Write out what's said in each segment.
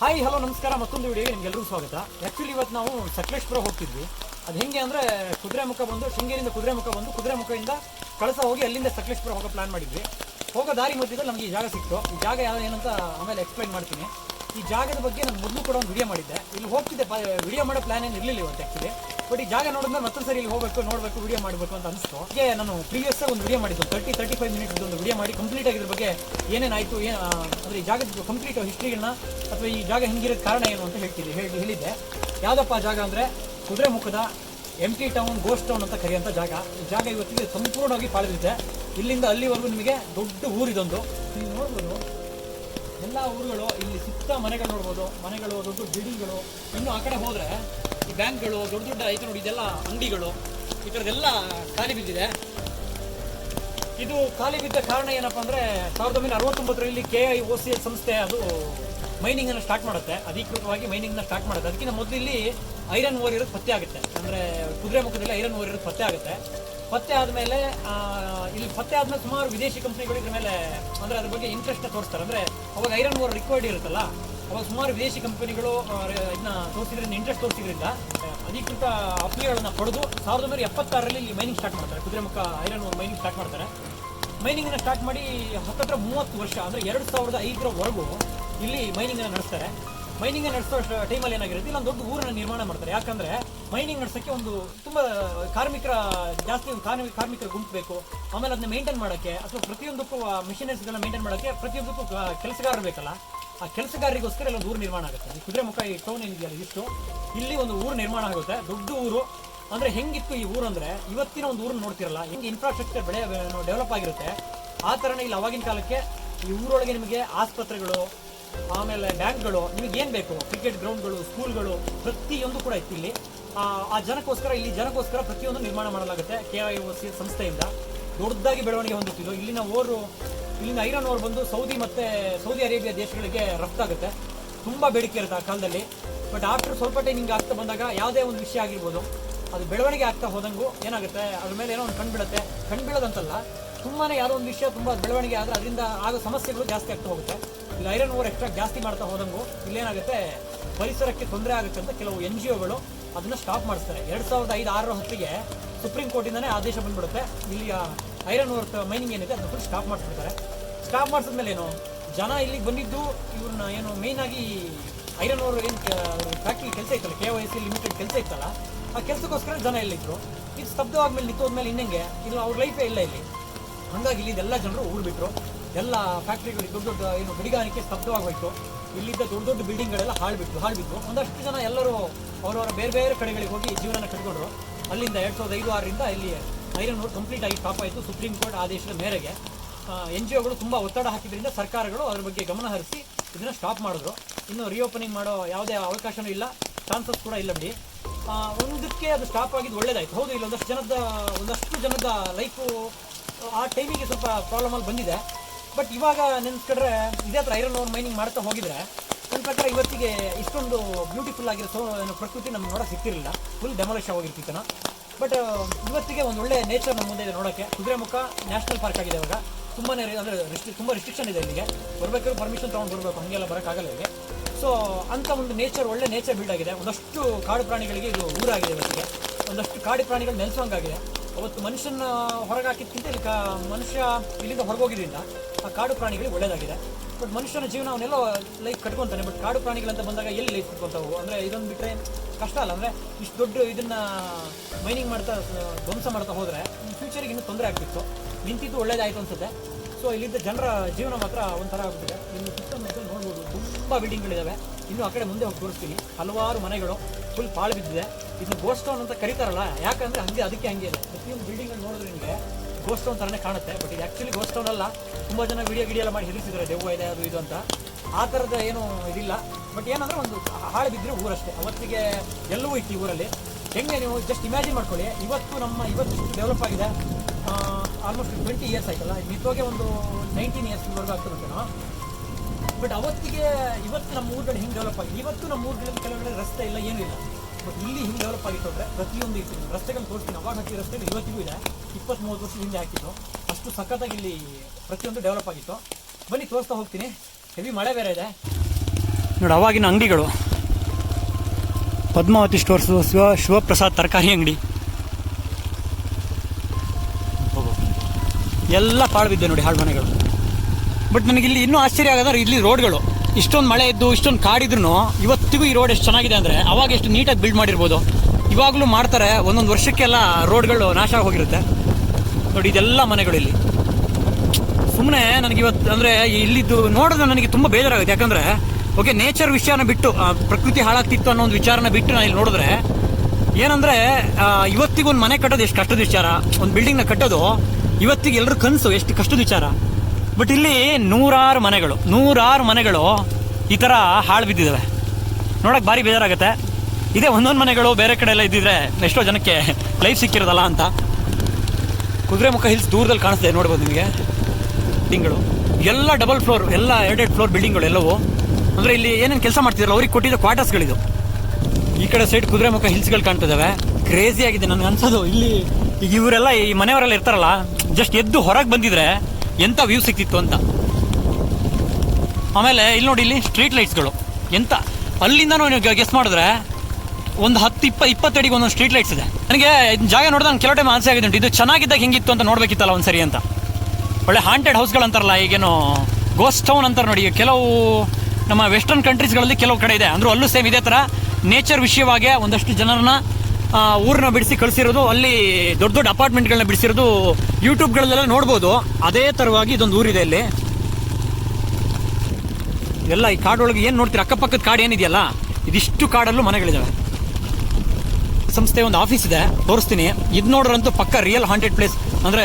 Hi hello ನಮಸ್ಕಾರ, ಮತ್ತೊಂದು ವಿಡಿಯೋಗೆ ನಿಮ್ಗೆಲ್ಲರೂ ಸ್ವಾಗತ. ಆ್ಯಕ್ಚುಲಿ ಇವತ್ತು ನಾವು ಸಕಲೇಶ್ಪುರ ಹೋಗ್ತಿದ್ವಿ. ಅದು ಹೆಂಗೆ ಅಂದರೆ ಕುದುರೆಮುಖ ಬಂದು, ಶೃಂಗೇರಿಯಿಂದ ಕುದುರೆಮುಖ ಬಂದು ಕುದುರೆಮುಖದಿಂದ ಕಳಸ ಹೋಗಿ ಅಲ್ಲಿಂದ ಸಕಲೇಶ್ಪುರ ಹೋಗೋ ಪ್ಲಾನ್ ಮಾಡಿದ್ವಿ. ಹೋಗೋ ದಾರಿ ಮಧ್ಯದಲ್ಲಿ ನಮಗೆ ಈ ಜಾಗ ಸಿಕ್ತು. ಈ ಜಾಗ ಯಾವ ಏನಂತ ಆಮೇಲೆ ಎಕ್ಸ್ಪ್ಲೈನ್ ಮಾಡ್ತೀನಿ. ಈ ಜಾಗದ ಬಗ್ಗೆ ನಾನು ಮೊದಲು ಕೂಡ ಒಂದು ವಿಡಿಯೋ ಮಾಡಿದ್ದೆ. ಇಲ್ಲಿ ಹೋಗ್ತಿದ್ದೆ ವಿಡಿಯೋ ಮಾಡೋ ಪ್ಲಾನ್ ಏನು ಇರಲಿಲ್ಲ ಇವತ್ತು ಆ್ಯಕ್ಚುಲಿ ಬಟ್ ಜಾಗ ನೋಡಿದ್ರೆ ಮತ್ತೊಂದು ಸರಿ ಇಲ್ಲಿ ಹೋಗಬೇಕು, ನೋಡಬೇಕು ವಿಡಿಯೋ ಮಾಡಬೇಕು ಅಂತ ಅನಿಸ್ತು. ಹೀಗೆ ನಾನು ಪ್ರೀವಿಯಸ್ ಒಂದು ವಿಡಿಯೋ ಮಾಡಿದ್ದು. ತರ್ಟಿ ತರ್ಟಿ ಫೈವ್ ಮಿನಿಟ್ಸ್ ಒಂದು ವಿಡಿಯೋ ಮಾಡಿ ಕಂಪ್ಲೀಟ್ ಆಗಿದ್ರ ಬಗ್ಗೆ ಏನೇನಾಯಿತು ಏನು ಅಂದರೆ ಈ ಜಾಗದ ಕಂಪ್ಲೀಟ್ ಹಿಸ್ಟ್ರಿಗಳನ್ನ ಅಥವಾ ಈ ಜಾಗ ಹಿಂಗಿರೋದು ಕಾರಣ ಏನು ಅಂತ ಹೇಳ್ತಿದ್ದೆ, ಹೇಳಿ, ಹೇಳಿದ್ದೆ. ಯಾವುದಪ್ಪ ಜಾಗ ಅಂದರೆ ಕುದುರೆಮುಖದ empty town ghost town ಅಂತ ಕರೆಯುವಂಥ ಜಾಗ. ಈ ಜಾಗ ಇವತ್ತಿಗೆ ಸಂಪೂರ್ಣವಾಗಿ ಪಾಳಿದಿದೆ. ಇಲ್ಲಿಂದ ಅಲ್ಲಿವರೆಗೂ ನಿಮಗೆ ದೊಡ್ಡ ಊರಿದೊಂದು. ನೀವು ನೋಡ್ಬೋದು ಎಲ್ಲ ಊರುಗಳು ಇಲ್ಲಿ ಸುತ್ತ ಮನೆಗಳು ನೋಡ್ಬೋದು. ಮನೆಗಳು, ದೊಡ್ಡ ದೊಡ್ಡ ಬಿಲ್ಡಿಂಗ್ಗಳು. ಇನ್ನು ಆ ಕಡೆ ಹೋದರೆ ಈ ಬ್ಯಾಂಕ್ಗಳು, ದೊಡ್ಡ ದೊಡ್ಡ ಐತೆ ನೋಡಿ, ಇದೆಲ್ಲ ಅಂಗಡಿಗಳು. ಈ ಥರದ್ದೆಲ್ಲ ಖಾಲಿ ಬಿದ್ದಿದೆ. ಇದು ಖಾಲಿ ಬಿದ್ದ ಕಾರಣ ಏನಪ್ಪ ಅಂದರೆ, ಸಾವಿರದ ಒಂಬೈನೂರ ಅರವತ್ತೊಂಬತ್ತರಲ್ಲಿ K I O C L ಸಂಸ್ಥೆ ಅದು ಮೈನಿಂಗನ್ನು ಸ್ಟಾರ್ಟ್ ಮಾಡುತ್ತೆ. ಅಧಿಕೃತವಾಗಿ ಮೈನಿಂಗ್ನ ಸ್ಟಾರ್ಟ್ ಮಾಡುತ್ತೆ. ಅದಕ್ಕಿಂತ ಮೊದಲು ಇಲ್ಲಿ ಐರನ್ ಓರ್ ಇರೋದು ಪತ್ತೆ ಆಗುತ್ತೆ. ಅಂದ್ರೆ ಕುದುರೆ ಮುಖದಲ್ಲಿ ಐರನ್ ಓರ್ ಇರೋದು ಪತ್ತೆ ಆಗುತ್ತೆ. ಪತ್ತೆ ಆದಮೇಲೆ ಇಲ್ಲಿ ಪತ್ತೆ ಆದ್ಮೇಲೆ ಸುಮಾರು ವಿದೇಶಿ ಕಂಪ್ನಿಗಳು ಇದ್ರ ಮೇಲೆ, ಅಂದ್ರೆ ಅದ್ರ ಬಗ್ಗೆ ಇಂಟ್ರೆಸ್ಟ್ ತೋರಿಸ್ತಾರೆ. ಅಂದ್ರೆ ಅವಾಗ ಐರನ್ ಓರ್ ರಿಕ್ವೈರ್ಡ್ ಇರುತ್ತಲ್ಲ, ಅವಾಗ ಸುಮಾರು ವಿದೇಶಿ ಕಂಪನಿಗಳು ಇದನ್ನ ತೋರಿಸಿದ್ರಿಂದ ಇಂಟ್ರೆಸ್ಟ್ ತೋರಿಸಿದ್ರಿಂದ ಅಧಿಕೃತ ಅಪ್ಲಿಗಳನ್ನ ಪಡೆದು ಸಾವಿರದ ಒಂಬೈನೂರ ಎಪ್ಪತ್ತಾರರಲ್ಲಿ ಇಲ್ಲಿ ಮೈನಿಂಗ್ ಸ್ಟಾರ್ಟ್ ಮಾಡ್ತಾರೆ. Kudremukh iron ore mining start ಮಾಡ್ತಾರೆ. ಮೈನಿಂಗ್ನ ಸ್ಟಾರ್ಟ್ ಮಾಡಿ ಹತ್ತತ್ರ ಮೂವತ್ತು ವರ್ಷ, ಅಂದರೆ ಎರಡು ಸಾವಿರದ ಐದರವರೆಗೂ ಇಲ್ಲಿ ಮೈನಿಂಗ್ ನಡೆಸ್ತಾರೆ. ಮೈನಿಂಗ್ ನಡೆಸೋ ಟೈಮಲ್ಲಿ ಏನಾಗಿರುತ್ತೆ? ಇಲ್ಲ ಒಂದು ದೊಡ್ಡ ಊರನ್ನ ನಿರ್ಮಾಣ ಮಾಡ್ತಾರೆ. ಯಾಕಂದ್ರೆ ಮೈನಿಂಗ್ ನಡೆಸೋಕ್ಕೆ ಒಂದು ತುಂಬ ಕಾರ್ಮಿಕರ, ಜಾಸ್ತಿ ಕಾರ್ಮಿಕರ ಗುಂಪು ಬೇಕು. ಆಮೇಲೆ ಅದನ್ನ ಮೇಂಟೈನ್ ಮಾಡೋಕ್ಕೆ ಅಥವಾ ಪ್ರತಿಯೊಂದಕ್ಕೂ ಮೆಷಿನರಿಸ್ಗಳನ್ನ ಮೇಂಟೈನ್ ಮಾಡೋಕ್ಕೆ ಪ್ರತಿಯೊಂದಕ್ಕೂ ಕೆಲಸಗಾರರು ಬೇಕಲ್ಲ? ಆ ಕೆಲಸಗಾರರಿಗೋಸ್ಕರ ಇಲ್ಲೊಂದು ಊರು ನಿರ್ಮಾಣ ಆಗುತ್ತೆ. ಕುದುರೆಮುಖ ಈ ಟೌನ್ ಏನಿದೆಯಲ್ಲ, ಇಷ್ಟು. ಇಲ್ಲಿ ಒಂದು ಊರು ನಿರ್ಮಾಣ ಆಗುತ್ತೆ. ದೊಡ್ಡ ಊರು. ಅಂದರೆ ಹೆಂಗಿತ್ತು ಈ ಊರು ಅಂದರೆ, ಇವತ್ತಿನ ಒಂದು ಊರನ್ನ ನೋಡ್ತಿರಲ್ಲ, ಹೆಂಗೆ ಇನ್ಫ್ರಾಸ್ಟ್ರಕ್ಚರ್ ಬೆಳೆ ಡೆವಲಪ್ ಆಗಿರುತ್ತೆ. ಆ ಥರನೇ ಇಲ್ಲಿ ಅವಾಗಿನ ಕಾಲಕ್ಕೆ ಈ ಊರೊಳಗೆ ನಿಮಗೆ ಆಸ್ಪತ್ರೆಗಳು ಆಮೇಲೆ ಬ್ಯಾಂಕ್ಗಳು ನಿಮಗೆ ಏನು ಬೇಕು? ಕ್ರಿಕೆಟ್ ಗ್ರೌಂಡ್ಗಳು ಸ್ಕೂಲ್ಗಳು ಪ್ರತಿಯೊಂದು ಕೂಡ ಇತ್ತು ಇಲ್ಲಿ. ಆ, ಜನಕ್ಕೋಸ್ಕರ ಇಲ್ಲಿ ಜನಕ್ಕೋಸ್ಕರ ಪ್ರತಿಯೊಂದು ನಿರ್ಮಾಣ ಮಾಡಲಾಗುತ್ತೆ ಕೆ ಐ ಒ ಸಿ ಸಂಸ್ಥೆಯಿಂದ. ದೊಡ್ಡದಾಗಿ ಬೆಳವಣಿಗೆ ಹೊಂದುತ್ತಿದ್ದು ಇಲ್ಲಿನ ಓರು ಇಲ್ಲಿನ ಐರನ್ ಓರ್ ಬಂದು ಸೌದಿ ಮತ್ತು ಸೌದಿ ಅರೇಬಿಯಾ ದೇಶಗಳಿಗೆ ರಫ್ತಾಗುತ್ತೆ ತುಂಬ ಬೇಡಿಕೆ ಇರುತ್ತೆ ಆ ಕಾಲದಲ್ಲಿ. ಬಟ್ ಆಫ್ಟರ್ ಸ್ವಲ್ಪ ಟೈಮ್ ಹಿಂಗೆ ಆಗ್ತಾ ಬಂದಾಗ ಯಾವುದೇ ಒಂದು ವಿಷಯ ಆಗಿರ್ಬೋದು ಅದು ಬೆಳವಣಿಗೆ ಆಗ್ತಾ ಹೋದಂಗು ಏನಾಗುತ್ತೆ? ಅದ್ರ ಮೇಲೆ ಏನೋ ಒಂದು ಕಂಡುಬಿಡುತ್ತೆ ಕಂಡುಬಿಡೋದಂತಲ್ಲ ತುಂಬಾ ಯಾವುದೋ ಒಂದು ವಿಷಯ ತುಂಬ ಬೆಳವಣಿಗೆ ಆದರೆ ಅದರಿಂದ ಆಗೋ ಸಮಸ್ಯೆಗಳು ಜಾಸ್ತಿ ಆಗ್ತಾ ಹೋಗುತ್ತೆ. ಇಲ್ಲಿ ಐರನ್ ಓವರ್ ಎಕ್ಸ್ಟ್ರಾ ಜಾಸ್ತಿ ಮಾಡ್ತಾ ಹೋದಂಗೂ ಇಲ್ಲೇನಾಗುತ್ತೆ? ಪರಿಸರಕ್ಕೆ ತೊಂದರೆ ಆಗುತ್ತೆ ಅಂತ ಕೆಲವು ಎನ್ ಜಿ ಒಗಳು ಅದನ್ನ ಸ್ಟಾಪ್ ಮಾಡಿಸ್ತಾರೆ. ಎರಡು ಸಾವಿರದ ಐದು ಆರರ ಹೊತ್ತಿಗೆ ಸುಪ್ರೀಂ ಕೋರ್ಟಿಂದನೇ ಆದೇಶ ಬಂದ್ಬಿಡುತ್ತೆ. ಇಲ್ಲಿ ಐರನ್ ಓರ್ ಮೈನಿಂಗ್ ಏನಿದೆ ಅದನ್ನ ಫುಲ್ ಸ್ಟಾಪ್ ಮಾಡಿಸ್ಬಿಡ್ತಾರೆ ಸ್ಟಾಪ್ ಮಾಡಿಸಿದ್ಮೇಲೆ ಏನು? ಜನ ಇಲ್ಲಿಗೆ ಬಂದಿದ್ದು ಇವ್ರನ್ನ ಏನು ಮೇಯ್ನಾಗಿ ಐರನ್ ಓರ್ ಏನು ಫ್ಯಾಕ್ಟ್ರಿ ಕೆಲಸ ಇತ್ತಲ್ಲ ಕೆ ವೈ ಸಿ ಲಿಮಿಟೆಡ್ ಕೆಲಸ ಇತ್ತಲ್ಲ, ಆ ಕೆಲಸಕ್ಕೋಸ್ಕರ ಜನ ಇಲ್ಲಿದ್ರು. ಇದು ಸ್ತಬ್ಧವಾದ್ಮೇಲೆ ನಿಂತೋದ್ಮೇಲೆ ಇನ್ನಂಗೆ? ಇಲ್ಲ, ಅವ್ರ ಲೈಫೇ ಇಲ್ಲ ಇಲ್ಲಿ. ಹಂಗಾಗಿ ಇಲ್ಲಿ ಎಲ್ಲ ಜನರು ಊರು ಬಿಟ್ರು ಎಲ್ಲ ಫ್ಯಾಕ್ಟ್ರಿಗಳು ದೊಡ್ಡ ದೊಡ್ಡ, ಏನು ಗಣಿಗಾರಿಕೆ ಸ್ತಬ್ಧವಾಗೋಯ್ತು. ಇಲ್ಲಿದ್ದ ದೊಡ್ಡ ದೊಡ್ಡ ಬಿಲ್ಡಿಂಗ್ಗಳೆಲ್ಲ ಹಾಳ್ಬಿಟ್ಟು ಹಾಳ್ಬಿಟ್ರು. ಒಂದಷ್ಟು ಜನ ಎಲ್ಲರೂ ಅವರವರ ಬೇರೆ ಬೇರೆ ಕಡೆಗಳಿಗೆ ಹೋಗಿ ಜೀವನ ಕಟ್ಕೊಂಡ್ರು. ಅಲ್ಲಿಂದ ಎರಡ್ ಸಾವಿರದ ಐದು ಆರರಿಂದ ಇಲ್ಲಿ ಐರನ್ ರೋಡ್ ಕಂಪ್ಲೀಟ್ ಆಗಿ ಸ್ಟಾಪ್ ಆಯಿತು ಸುಪ್ರೀಂ ಕೋರ್ಟ್ ಆದೇಶದ ಮೇರೆಗೆ. ಎನ್ ಜಿ ಒಗಳು ತುಂಬ ಒತ್ತಡ ಹಾಕಿದ್ರಿಂದ ಸರ್ಕಾರಗಳು ಅದ್ರ ಬಗ್ಗೆ ಗಮನ ಹರಿಸಿ ಇದನ್ನ ಸ್ಟಾಪ್ ಮಾಡಿದ್ರು. ಇನ್ನು ರಿಓಪನಿಂಗ್ ಮಾಡೋ ಯಾವುದೇ ಅವಕಾಶವೂ ಇಲ್ಲ. ಚಾನ್ಸಸ್ ಕೂಡ ಇಲ್ಲ ಬಿಡಿ. ಒಂದಕ್ಕೆ ಅದು ಸ್ಟಾಪ್ ಆಗಿದ್ದು ಒಳ್ಳೇದಾಯ್ತು. ಹೌದು, ಇಲ್ಲಿ ಒಂದಷ್ಟು ಜನದ ಒಂದಷ್ಟು ಜನದ ಲೈಫು ಆ ಟೈಮಿಗೆ ಸ್ವಲ್ಪ ಪ್ರಾಬ್ಲಮ್ ಅಲ್ಲಿ ಬಂದಿದೆ. ಬಟ್ ಇವಾಗ ನೆನ್ಸ್ಕೊಂಡ್ರೆ ಇದೇ ಥರ ಐರನ್ ಓರ್ ಮೈನಿಂಗ್ ಮಾಡ್ತಾ ಹೋಗಿದ್ರೆ ನನ್ನ ಪ್ರಕಾರ ಇವತ್ತಿಗೆ ಇಷ್ಟೊಂದು ಬ್ಯೂಟಿಫುಲ್ ಆಗಿರೋ ಸೋ ಪ್ರಕೃತಿ ನಮ್ಗೆ ನೋಡೋಕೆ ಸಿಕ್ಕಿರಲಿಲ್ಲ ಫುಲ್ ಡೆಮಾಲಿಷ್ ಹೋಗಿರ್ತಿತ್ತನ ಬಟ್ ಇವತ್ತಿಗೆ ಒಂದು ಒಳ್ಳೆ ನೇಚರ್ ನಮ್ಮ ಮುಂದೆ ಇದೆ ನೋಡೋಕ್ಕೆ. ಕುದುರೆಮುಖ ನ್ಯಾಷನಲ್ ಪಾರ್ಕ್ ಆಗಿದೆ ಇವಾಗ. ತುಂಬಾ ಅಂದರೆ ಅಂದ್ರೆ ರಿಸ್ಟ್ರಿ ತುಂಬ ರಿಸ್ಟ್ರಿಕ್ಷನ್ ಇದೆ ಇಲ್ಲಿಗೆ. ಬರಬೇಕಾದ್ರೆ ಪರ್ಮಿಷನ್ ತೊಗೊಂಡು ಬರಬೇಕು, ಹಾಗೆಲ್ಲ ಬರೋಕ್ಕಾಗಲ್ಲ ಇಲ್ಲಿ. ಸೊ ಅಂಥ ಒಂದು ನೇಚರ್ ಒಳ್ಳೆ ನೇಚರ್ ಬಿಲ್ಡ್ ಆಗಿದೆ. ಒಂದಷ್ಟು ಕಾಡು ಪ್ರಾಣಿಗಳಿಗೆ ಇದು ಊರಾಗಿದೆ ಇವತ್ತಿಗೆ. ಒಂದಷ್ಟು ಕಾಡು ಪ್ರಾಣಿಗಳು ನೆಲೆಸೋಂಗಾಗಿದೆ ಅವತ್ತು ಮನುಷ್ಯನ ಹೊರಗೆ ಹಾಕಿದ್ಕಿಂತ ಇಲ್ಲಿ ಕಾ ಮನುಷ್ಯ ಇಲ್ಲಿಂದ ಹೊರಗೋಗಿದ್ರಿಂದ ಆ ಕಾಡು ಪ್ರಾಣಿಗಳಿಗೆ ಒಳ್ಳೆಯದಾಗಿದೆ ಬಟ್ ಮನುಷ್ಯನ ಜೀವನ ಅವನ್ನೆಲ್ಲ ಲೈಫ್ ಕಟ್ಕೊತಾನೆ. ಬಟ್ ಕಾಡು ಪ್ರಾಣಿಗಳಂತ ಬಂದಾಗ ಎಲ್ಲಿ ಲೈಫ್ ಕಟ್ಕೊತಾವು? ಅಂದರೆ ಇದೊಂದು ಬಿಟ್ಟರೆ ಕಷ್ಟ ಅಲ್ಲ. ಅಂದರೆ ಇಷ್ಟು ದೊಡ್ಡ ಇದನ್ನು ಮೈನಿಂಗ್ ಮಾಡ್ತಾ, ಧ್ವಂಸ ಮಾಡ್ತಾ ಹೋದರೆ ಫ್ಯೂಚರಿಗೆ ಇನ್ನೂ ತೊಂದರೆ ಆಗ್ತಿತ್ತು. ನಿಂತಿದ್ದು ಒಳ್ಳೇದಾಯಿತು ಅನ್ಸುತ್ತೆ. ಸೊ ಇಲ್ಲಿದ್ದ ಜನರ ಜೀವನ ಮಾತ್ರ ಒಂಥರ ಆಗ್ಬಿಟ್ಟಿದೆ. ಇನ್ನು ಸುತ್ತಮುತ್ತ ನೋಡ್ಬೋದು. ತುಂಬ ಬಿಲ್ಡಿಂಗ್ಗಳಿದ್ದಾವೆ ಇನ್ನು ಆ ಕಡೆ ಮುಂದೆ ಹೋಗಿ ತೋರಿಸ್ತೀನಿ. ಹಲವಾರು ಮನೆಗಳು ಫುಲ್ ಪಾಳು ಬಿದ್ದಿದೆ. ಇದು ಗೋಸ್ಟ್ ಅಂತ ಕರೀತಾರಲ್ಲ, ಯಾಕಂದ್ರೆ ಹಂಗೆ ಅದಕ್ಕೆ ಹಂಗೆ ಇದೆ. ಪ್ರತಿಯೊಂದು ಬಿಲ್ಡಿಂಗ್ ನೋಡಿದ್ರೆ ನಿಮಗೆ ಗೋಸ್ಟ್ ಥರನೇ ಕಾಣುತ್ತೆ. ಬಟ್ ಇದು ಆ್ಯಕ್ಚುಲಿ ಗೋಸ್ಟ್ ಅಲ್ಲ, ತುಂಬ ಜನ ವಿಡಿಯೋ ಗಿಡಿಯೋ ಎಲ್ಲ ಮಾಡಿ ಹೆದರಿಸಿದ್ದಾರೆ. ದೆವ್ವ ಇದೆ, ಅದು ಇದು ಅಂತ. ಆ ಥರದ ಏನು ಇದಿಲ್ಲ. ಬಟ್ ಏನಂದ್ರೆ ಒಂದು ಹಾಳು ಬಿದ್ದರೆ ಊರಷ್ಟೇ. ಅವತ್ತಿಗೆ ಎಲ್ಲವೂ ಇತ್ತು ಈ ಊರಲ್ಲಿ. ಹೆಂಗೆ ನೀವು ಜಸ್ಟ್ ಇಮ್ಯಾಜಿನ್ ಮಾಡ್ಕೊಳ್ಳಿ. ಇವತ್ತು ನಮ್ಮ ಇವತ್ತು ಡೆವಲಪ್ ಆಗಿದೆ. ಆಲ್ಮೋಸ್ಟ್ ಟ್ವೆಂಟಿ ಇಯರ್ಸ್ ಆಯ್ತಲ್ಲ. ನಿತ್ವಾಗೆ ಒಂದು ನೈನ್ಟೀನ್ ಇಯರ್ಸ್ವರೆಗೂ ಆಗ್ತದಂತೇನೋ. ಬಟ್ ಅವತ್ತಿಗೆ ಇವತ್ತು ನಮ್ಮ ಊರುಗಳು ಹಿಂಗೆ ಡೆವಲಪ್ ಆಗಿದೆ? ಇವತ್ತು ನಮ್ಮ ಊರುಗಳಲ್ಲಿ ಕೆಲವೆಡೆ ರಸ್ತೆ ಇಲ್ಲ, ಏನೂ ಇಲ್ಲ. ಬಟ್ ಇಲ್ಲಿ ಹಿಂಗೆ ಡೆವಲಪ್ ಆಗಿತ್ತು ಅಂದರೆ ಪ್ರತಿಯೊಂದು ಇತ್ತು ರಸ್ತೆಗಳು ತೋರಿಸ್ತೀನಿ. ಅವಾಗ ಹಾಕಿ ರಸ್ತೆ ಇವತ್ತಿಗೂ ಇದೆ. ಇಪ್ಪತ್ತ್ ಮೂವತ್ತು ವರ್ಷದ ಹಿಂದೆ ಹಾಕಿತ್ತು ಅಷ್ಟು ಸಖತ್ತಾಗಿ ಇಲ್ಲಿ ಪ್ರತಿಯೊಂದು ಡೆವಲಪ್ ಆಗಿತ್ತು. ಬನ್ನಿ ತೋರಿಸ್ತಾ ಹೋಗ್ತೀನಿ. ಹೆವಿ ಮಳೆ ಬೇರೆ ಇದೆ. ನೋಡಿ, ಅವಾಗಿನ ಅಂಗಡಿಗಳು. ಪದ್ಮಾವತಿ ಸ್ಟೋರ್ಸು ಶಿವ, ಶಿವಪ್ರಸಾದ್ ತರಕಾರಿ ಅಂಗಡಿ. ಎಲ್ಲ ಪಾಳು ಬಿದ್ದೆ ನೋಡಿ ಹಾಳು ಮನೆಗಳು. ಬಟ್ ನನಗೆ ಇಲ್ಲಿ ಇನ್ನೂ ಆಶ್ಚರ್ಯ ಆಗೋದ್ರೆ ಇಲ್ಲಿ ರೋಡ್ಗಳು. ಇಷ್ಟೊಂದು ಮಳೆ ಇದ್ದು, ಇಷ್ಟೊಂದು ಕಾಡಿದ್ರು ಇವತ್ತಿಗೂ ಈ ರೋಡ್ ಎಷ್ಟು ಚೆನ್ನಾಗಿದೆ ಅಂದರೆ ಅವಾಗ ಎಷ್ಟು ನೀಟಾಗಿ ಬಿಲ್ಡ್ ಮಾಡಿರ್ಬೋದು. ಇವಾಗಲೂ ಮಾಡ್ತಾರೆ, ಒಂದೊಂದು ವರ್ಷಕ್ಕೆಲ್ಲ ರೋಡ್ಗಳು ನಾಶ ಆಗೋಗಿರುತ್ತೆ ನೋಡಿ, ಇದೆಲ್ಲ ಮನೆಗಳು ಇಲ್ಲಿ. ಸುಮ್ಮನೆ ನನಗೆ ಇವತ್ತು ಅಂದರೆ ಇಲ್ಲಿದ್ದು ನೋಡಿದ್ರೆ ನನಗೆ ತುಂಬ ಬೇಜಾರಾಗುತ್ತೆ. ಯಾಕಂದರೆ, ಓಕೆ ನೇಚರ್ ವಿಷಯನ ಬಿಟ್ಟು ಪ್ರಕೃತಿ ಹಾಳಾಗ್ತಿತ್ತು ಅನ್ನೋ ಒಂದು ವಿಚಾರನ ಬಿಟ್ಟು ನಾನು ಇಲ್ಲಿ ನೋಡಿದ್ರೆ, ಏನಂದರೆ ಇವತ್ತಿಗೊಂದು ಮನೆ ಕಟ್ಟೋದು ಎಷ್ಟು ಕಷ್ಟದ ವಿಚಾರ. ಒಂದು ಬಿಲ್ಡಿಂಗ್ನ ಕಟ್ಟೋದು ಇವತ್ತಿಗೆ ಎಲ್ಲರೂ ಕನಸು ಎಷ್ಟು ಕಷ್ಟದ ವಿಚಾರ. ಬಟ್ ಇಲ್ಲಿ ನೂರಾರು ಮನೆಗಳು ನೂರಾರು ಮನೆಗಳು ಈ ಥರ ಹಾಳು ಬಿದ್ದಿದ್ದಾವೆ ನೋಡೋಕೆ ಭಾರಿ ಬೇಜಾರಾಗುತ್ತೆ. ಇದೇ ಒಂದೊಂದು ಮನೆಗಳು ಬೇರೆ ಕಡೆ ಎಲ್ಲ ಇದ್ದಿದ್ರೆ ಎಷ್ಟೋ ಜನಕ್ಕೆ ಲೈಫ್ ಸಿಕ್ಕಿರೋದಲ್ಲ ಅಂತ. ಕುದುರೆಮುಖ ಹಿಲ್ಸ್ ದೂರದಲ್ಲಿ ಕಾಣಿಸ್ತಿದೆ, ನೋಡ್ಬೋದು ನಿಮಗೆ. ಬಿಲ್ಡಿಂಗ್ಗಳು ಎಲ್ಲ ಡಬಲ್ ಫ್ಲೋರ್ ಎಲ್ಲ ಎರಡೆರಡು ಫ್ಲೋರ್ ಬಿಲ್ಡಿಂಗ್ಗಳು ಎಲ್ಲವೂ. ಅಂದರೆ ಇಲ್ಲಿ ಏನೇನು ಕೆಲಸ ಮಾಡ್ತಿದ್ರಲ್ಲ, ಅವ್ರಿಗೆ ಕೊಟ್ಟಿದ್ದ ಕ್ವಾರ್ಟರ್ಸ್ಗಳಿದು ಈ ಕಡೆ ಸೈಡ್ ಕುದುರೆಮುಖ ಹಿಲ್ಸ್ಗಳು ಕಾಣ್ತಿದ್ದಾವೆ ಕ್ರೇಜಿ ಆಗಿದೆ ನನಗೆ ಅನ್ಸೋದು. ಇಲ್ಲಿ ಈಗ ಇವರೆಲ್ಲ ಈ ಮನೆಯವರೆಲ್ಲ ಇರ್ತಾರಲ್ಲ ಜಸ್ಟ್ ಎದ್ದು ಹೊರಗೆ ಬಂದಿದ್ರೆ ಎಂಥ ವ್ಯೂ ಸಿಕ್ತಿತ್ತು ಅಂತ. ಆಮೇಲೆ ಇಲ್ಲಿ ನೋಡಿ ಇಲ್ಲಿ ಸ್ಟ್ರೀಟ್ ಲೈಟ್ಸ್ಗಳು ಎಂತ? ಅಲ್ಲಿಂದನೂ ನೀವು ಗೆಸ್ ಮಾಡಿದ್ರೆ ಒಂದು ಹತ್ತು, ಇಪ್ಪ, ಇಪ್ಪತ್ತು ಅಡಿಗೆ ಒಂದೊಂದು ಸ್ಟ್ರೀಟ್ ಲೈಟ್ಸ್ ಇದೆ. ನನಗೆ ಜಾಗ ನೋಡಿದ್ರೆ ನಂಗೆ ಕೆಲವು ಟೈಮ್ ಆನ್ಸೆ ಆಗಿದೆ ಉಂಟು ಇದು ಚೆನ್ನಾಗಿದ್ದಾಗ ಹೆಂಗಿತ್ತು ಅಂತ ನೋಡ್ಬೇಕಿತ್ತಲ್ಲ ಒಂದ್ಸರಿ ಅಂತ. ಒಳ್ಳೆ ಹಾಂಟೆಡ್ ಹೌಸ್ಗಳು ಅಂತಾರಲ್ಲ ಈಗೇನು ಗೋಸ್ಟ್ ಟೌನ್ ಅಂತಾರೆ ನೋಡಿ. ಕೆಲವು ನಮ್ಮ ವೆಸ್ಟರ್ನ್ ಕಂಟ್ರೀಸ್ಗಳಲ್ಲಿ ಕೆಲವು ಕಡೆ ಇದೆ. ಅಂದರೂ ಅಲ್ಲೂ ಸೇಮ್ ಇದೇ ಥರ ನೇಚರ್ ವಿಷಯವಾಗಿ ಒಂದಷ್ಟು ಜನರನ್ನ ಊರನ್ನ ಬಿಡಿಸಿ ಕಳಿಸಿರೋದು, ಅಲ್ಲಿ ದೊಡ್ಡ ದೊಡ್ಡ ಅಪಾರ್ಟ್ಮೆಂಟ್ಗಳನ್ನ ಬಿಡಿಸಿರೋದು ಯೂಟ್ಯೂಬ್ಗಳಲ್ಲೆಲ್ಲ ನೋಡ್ಬೋದು. ಅದೇ ಥರವಾಗಿ ಇದೊಂದು ಊರಿದೆ ಇಲ್ಲಿ. ಎಲ್ಲ ಈ ಕಾಡೊಳಗೆ ಏನು ನೋಡ್ತೀರಾ? ಅಕ್ಕಪಕ್ಕದ ಕಾಡು ಏನಿದೆಯಲ್ಲ? ಇದಿಷ್ಟು ಕಾಡಲ್ಲೂ ಮನೆಗಳಿದ್ದಾವೆ ಸಂಸ್ಥೆ ಒಂದು ಆಫೀಸ್ ಇದೆ, ತೋರಿಸ್ತೀನಿ. ಇದು ನೋಡ್ರಂತೂ ಪಕ್ಕ ರಿಯಲ್ ಹಾಂಟೆಡ್ ಪ್ಲೇಸ್ ಅಂದರೆ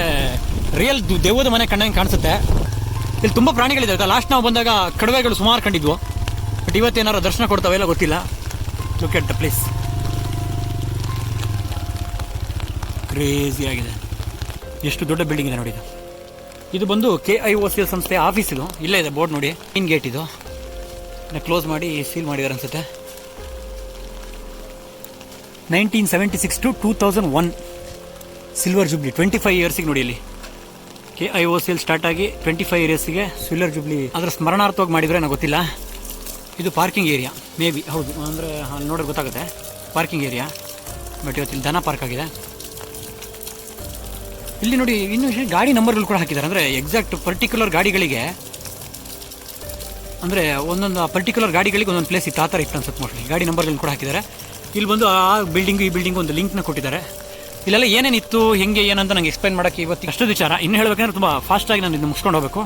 ರಿಯಲ್ ದೇವದ ಮನೆ ಕಂಡಂಗೆ ಕಾಣಿಸುತ್ತೆ. ಇಲ್ಲಿ ತುಂಬ ಪ್ರಾಣಿಗಳಿದ್ದಾವೆ ಲಾಸ್ಟ್ ನಾವು ಬಂದಾಗ ಕಡವೆಗಳು ಸುಮಾರು ಕಂಡಿದ್ವು. ಬಟ್ ಇವತ್ತೇನಾರು ದರ್ಶನ ಕೊಡ್ತಾವೆಲ್ಲ ಗೊತ್ತಿಲ್ಲ. Look at the place crazy ಆಗಿದೆ. ಎಷ್ಟು ದೊಡ್ಡ ಬಿಲ್ಡಿಂಗ್ ಇದೆ ನೋಡಿ ಇದು ಬಂದು ಕೆ ಐ ಓ ಸಿ ಸಂಸ್ಥೆ ಆಫೀಸ್ ಇದು. ಇಲ್ಲೇ ಇದೆ ಬೋರ್ಡ್ ನೋಡಿ. ಮೇನ್ ಗೇಟ್ ಇದು. ಕ್ಲೋಸ್ ಮಾಡಿ ಸೀಲ್ ಮಾಡಿದ್ದಾರೆ ಅನ್ಸುತ್ತೆ. Nineteen seventy six to two thousand one silver jubilee twenty five ಇಯರ್ಸಿಗೆ ನೋಡಿ ಇಲ್ಲಿ. K I O C L start ಆಗಿ ಟ್ವೆಂಟಿ ಫೈವ್ ಇಯರ್ಸಿಗೆ ಸಿಲ್ವರ್ ಜುಬ್ಲಿ ಅದರ ಸ್ಮರಣಾರ್ಥವಾಗಿ ಮಾಡಿದರೆ ನನಗೆ ಗೊತ್ತಿಲ್ಲ. ಇದು ಪಾರ್ಕಿಂಗ್ ಏರಿಯಾ ಮೇ ಬಿ ಹೌದು, ಅಂದರೆ ಅಲ್ಲಿ ನೋಡಿದ್ರೆ ಗೊತ್ತಾಗುತ್ತೆ. ಪಾರ್ಕಿಂಗ್ ಏರಿಯಾ ಬಟ್ ಇವತ್ತಿನ ದನ ಪಾರ್ಕ್ ಆಗಿದೆ. ಇಲ್ಲಿ ನೋಡಿ, ಇನ್ನು ಗಾಡಿ ನಂಬರ್ಗಳು ಕೂಡ ಹಾಕಿದ್ದಾರೆ. ಅಂದರೆ ಎಕ್ಸಾಕ್ಟ್ ಪರ್ಟಿಕ್ಯುಲರ್ ಗಾಡಿಗಳಿಗೆ, ಅಂದರೆ ಒಂದೊಂದು ಪರ್ಟಿಕ್ಯುಲರ್ ಗಾಡಿಗಳಿಗೆ ಒಂದೊಂದು ಪ್ಲೇಸ್ ಇತ್ತು ಆ ಥರ ಇತ್ತು ಅನ್ಸುತ್ತೆ ಮೋಸ್ಟ್ಲಿ. ಗಾಡಿ ನಂಬರ್ಗಳು ಕೂಡ ಹಾಕಿದ್ದಾರೆ. ಇಲ್ಲಿ ಬಂದು ಆ ಬಿಲ್ಡಿಂಗು ಈ ಬಿಲ್ಡಿಂಗು ಒಂದು ಲಿಂಕ್ನ ಕೊಟ್ಟಿದ್ದಾರೆ. ಇಲ್ಲೆಲ್ಲ ಏನೇನಿತ್ತು, ಹೆಂಗೆ ಏನಂತ ನಂಗೆ ಎಕ್ಸ್ಪ್ಲೈನ್ ಮಾಡೋಕ್ಕೆ ಇವತ್ತು ಅಷ್ಟು ವಿಚಾರ. ಇನ್ನು ಹೇಳಬೇಕಂದ್ರೆ ತುಂಬ ಫಾಸ್ಟಾಗಿ ನಾನು ಇದನ್ನು ಮುಗಿಸ್ಕೊಂಡು ಹೋಗಬೇಕು.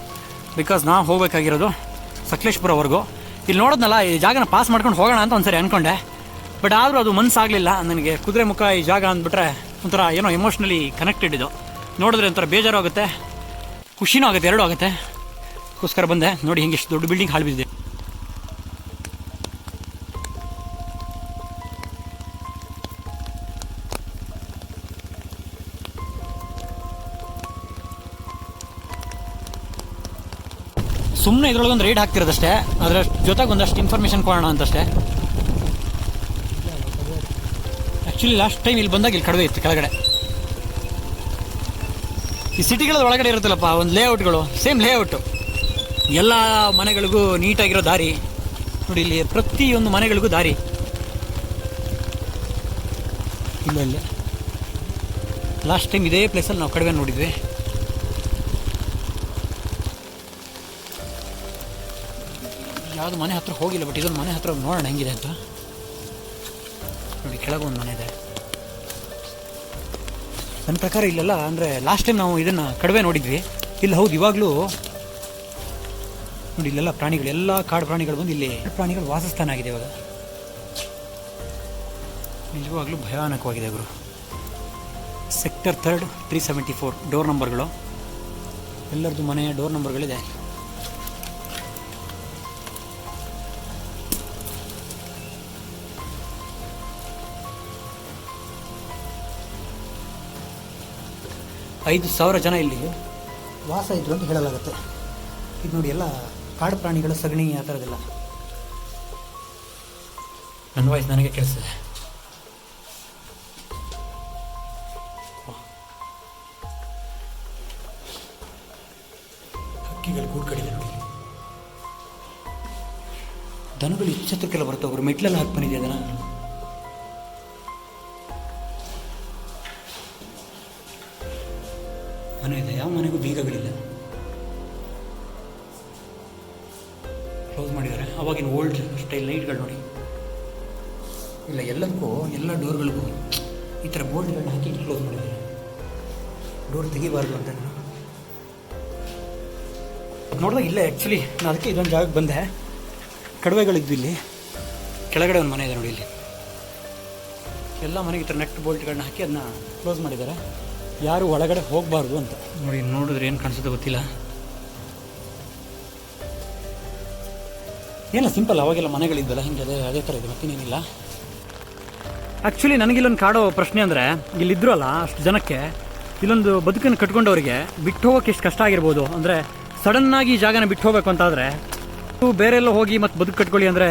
ಬಿಕಾಸ್ ನಾ ಹೋಗಬೇಕಾಗಿರೋದು ಸಕಲೇಶ್ಪುರವರೆಗೂ. ಇಲ್ಲಿ ನೋಡೋದ್ನಲ್ಲ, ಈ ಜಾಗನ ಪಾಸ್ ಮಾಡ್ಕೊಂಡು ಹೋಗೋಣ ಅಂತ ಒಂದ್ಸರಿ ಅನ್ಕೊಂಡೆ. ಬಟ್ ಆದರೂ ಅದು ಮನಸ್ಸಾಗಲಿಲ್ಲ ನನಗೆ ಕುದುರೆ ಮುಖ ಈ ಜಾಗ ಅಂದ್ಬಿಟ್ರೆ ಒಂಥರ ಏನೋ ಎಮೋಷ್ನಲಿ ಕನೆಕ್ಟೆಡ್ ಇದು. ನೋಡಿದ್ರೆ ಒಂಥರ ಬೇಜಾರು ಆಗುತ್ತೆ. ಖುಷಿನೂ ಆಗುತ್ತೆ, ಎರಡೂ ಆಗುತ್ತೆ. ಅದಕ್ಕೋಸ್ಕರ ಬಂದೆ, ನೋಡಿ ಹೆಂಗೆ ಎಷ್ಟು ದೊಡ್ಡ ಬಿಲ್ಡಿಂಗ್ ಹಾಳು ಬಿದ್ದಿದೆ. ಸುಮ್ಮನೆ ಇದ್ರೊಳಗೊಂದು ರೈಡ್ ಹಾಕ್ತಿರೋದಷ್ಟೇ, ಅದರ ಜೊತೆಗೆ ಒಂದಷ್ಟು ಇನ್ಫಾರ್ಮೇಷನ್ ಕೊಡೋಣ ಅಂತಷ್ಟೇ. ಆ್ಯಕ್ಚುಲಿ ಲಾಸ್ಟ್ ಟೈಮ್ ಇಲ್ಲಿ ಬಂದಾಗ ಇಲ್ಲಿ ಕಡಿಮೆ ಇತ್ತು, ಕೆಳಗಡೆ. ಈ ಸಿಟಿಗಳ ಒಳಗಡೆ ಇರುತ್ತಲ್ಲಪ್ಪ, ಒಂದು ಲೇಔಟ್ಗಳು ಸೇಮ್ ಲೇಔಟು ಎಲ್ಲ ಮನೆಗಳಿಗೂ ನೀಟಾಗಿರೋ ದಾರಿ. ನೋಡಿ, ಇಲ್ಲಿ ಪ್ರತಿಯೊಂದು ಮನೆಗಳಿಗೂ ದಾರಿ. ಇಲ್ಲ ಇಲ್ಲ. ಲಾಸ್ಟ್ ಟೈಮ್ ಇದೇ ಪ್ಲೇಸಲ್ಲಿ ನಾವು ಕಡಿಮೆ ನೋಡಿದ್ವಿ. ಯಾವುದು ಮನೆ ಹತ್ರ ಹೋಗಿಲ್ಲ ಬಟ್ ಇದೊಂದು ಮನೆ ಹತ್ರ ನೋಡೋಣ, ಹೆಂಗಿದೆ ಅಂತ. ನೋಡಿ, ಕೆಳಗೆ ಒಂದು ಮನೆ ಇದೆ. ನನ್ನ ಪ್ರಕಾರ ಇಲ್ಲೆಲ್ಲ ಅಂದರೆ ಲಾಸ್ಟ್ ಟೈಮ್ ನಾವು ಇದನ್ನು ಕಡಿಮೆ ನೋಡಿದ್ವಿ. ಇಲ್ಲಿ, ಹೌದು, ಇವಾಗಲೂ ನೋಡಿ, ಇಲ್ಲೆಲ್ಲ ಪ್ರಾಣಿಗಳು, ಎಲ್ಲ ಕಾಡು ಪ್ರಾಣಿಗಳು ಬಂದು ಇಲ್ಲಿ ಪ್ರಾಣಿಗಳು ವಾಸಸ್ಥಾನ ಆಗಿದೆ ಇವಾಗ. ನಿಜವಾಗ್ಲೂ ಭಯಾನಕವಾಗಿದೆ ಗುರು. Sector third three seventy four door ನಂಬರ್ಗಳು ಎಲ್ಲರದ್ದು ಮನೆಯ ಡೋರ್ ನಂಬರ್ಗಳಿದೆ ಐದು ಸಾವಿರ ಜನ ಇಲ್ಲಿ. ವಾಸ ಇದ್ರು ಅಂತ ಹೇಳಲಾಗುತ್ತೆ. ಇದು ನೋಡಿ ಎಲ್ಲ ಕಾಡು ಪ್ರಾಣಿಗಳ ಸಗಣಿ ಆ ಥರದ್ದೆಲ್ಲ. ನನ್ನ ವಾಯ್ಸ್ ನನಗೆ ಕೆಲಸ ಹಕ್ಕಿಗಳು ಕೂಡ ಕಡಿದೆ ನೋಡಿ. ದನಗಳು ಇಚ್ಚತ್ರಕ್ಕೆಲ್ಲ ಬರ್ತವೆ ಅವರು ಮೆಟ್ಲೆಲ್ಲ ಹಾಕಿ ಬಂದಿದೆ ಅದನ್ನ ಮನೆಗೂ ಬೀಗಗಳಿಲ್ಲ. ಕ್ಲೋಸ್ ಮಾಡಿದ್ದಾರೆ. ಅವಾಗಿನ ಓಲ್ಡ್ ಸ್ಟೈಲ್ ಲೈಟ್ಗಳು ನೋಡಿ. ಇಲ್ಲ ಎಲ್ಲಕ್ಕೂ ಎಲ್ಲ ಡೋರ್ಗಳಿಗೂ ಈ ಥರ ಬೋಲ್ಡ್ಗಳನ್ನ ಹಾಕಿ ಕ್ಲೋಸ್ ಮಾಡಿದ್ದಾರೆ. ಡೋರ್ ತೆಗಿಬಾರ್ದು ಅಂತ ನಾನು. ನೋಡಿದಾಗ ಇಲ್ಲೇ ಆ್ಯಕ್ಚುಲಿ ನಾನು ಅದಕ್ಕೆ ಇದೊಂದು ಜಾಗಕ್ಕೆ ಬಂದೆ. ಕಡವೆಗಳಿದ್ವು ಇಲ್ಲಿ. ಕೆಳಗಡೆ ಒಂದು ಮನೆ ಇದೆ ನೋಡಿ ಇಲ್ಲಿ. ಎಲ್ಲ ಮನೆಗೆ ಈ ಥರ ನೆಟ್ ಬೋಲ್ಟ್ಗಳನ್ನ ಹಾಕಿ ಅದನ್ನ ಕ್ಲೋಸ್ ಮಾಡಿದ್ದಾರೆ. ಯಾರು ಒಳಗಡೆ ಹೋಗಬಾರ್ದು ಅಂತ. ನೋಡಿ ನೋಡಿದ್ರೆ ಏನು ಕಾಣಿಸುತ್ತೆ ಗೊತ್ತಿಲ್ಲ. ಏನಿಲ್ಲ ಸಿಂಪಲ್ ಅವಾಗೆಲ್ಲ ಮನೆಗಳಿದ್ದಲ್ಲ ಹಿಂಗೆ ಅದೇ ಅದೇ ಥರ ಇದೆ ಏನಿಲ್ಲ ಆ್ಯಕ್ಚುಲಿ ನನಗಿಲ್ಲೊಂದು ಕಾಡೋ ಪ್ರಶ್ನೆ ಅಂದರೆ ಇಲ್ಲಿದ್ದರು ಅಲ್ಲ ಅಷ್ಟು ಜನಕ್ಕೆ ಇಲ್ಲೊಂದು ಬದುಕನ್ನು ಕಟ್ಕೊಂಡವರಿಗೆ ಬಿಟ್ಟು ಹೋಗೋಕೆ ಎಷ್ಟು ಕಷ್ಟ ಆಗಿರ್ಬೋದು. ಅಂದರೆ ಸಡನ್ನಾಗಿ ಈ ಜಾಗನ ಬಿಟ್ಟು ಹೋಗಬೇಕು ಅಂತಾದರೆ ಬೇರೆ ಎಲ್ಲೋ ಹೋಗಿ ಮತ್ತು ಬದುಕು ಕಟ್ಕೊಳ್ಳಿ ಅಂದರೆ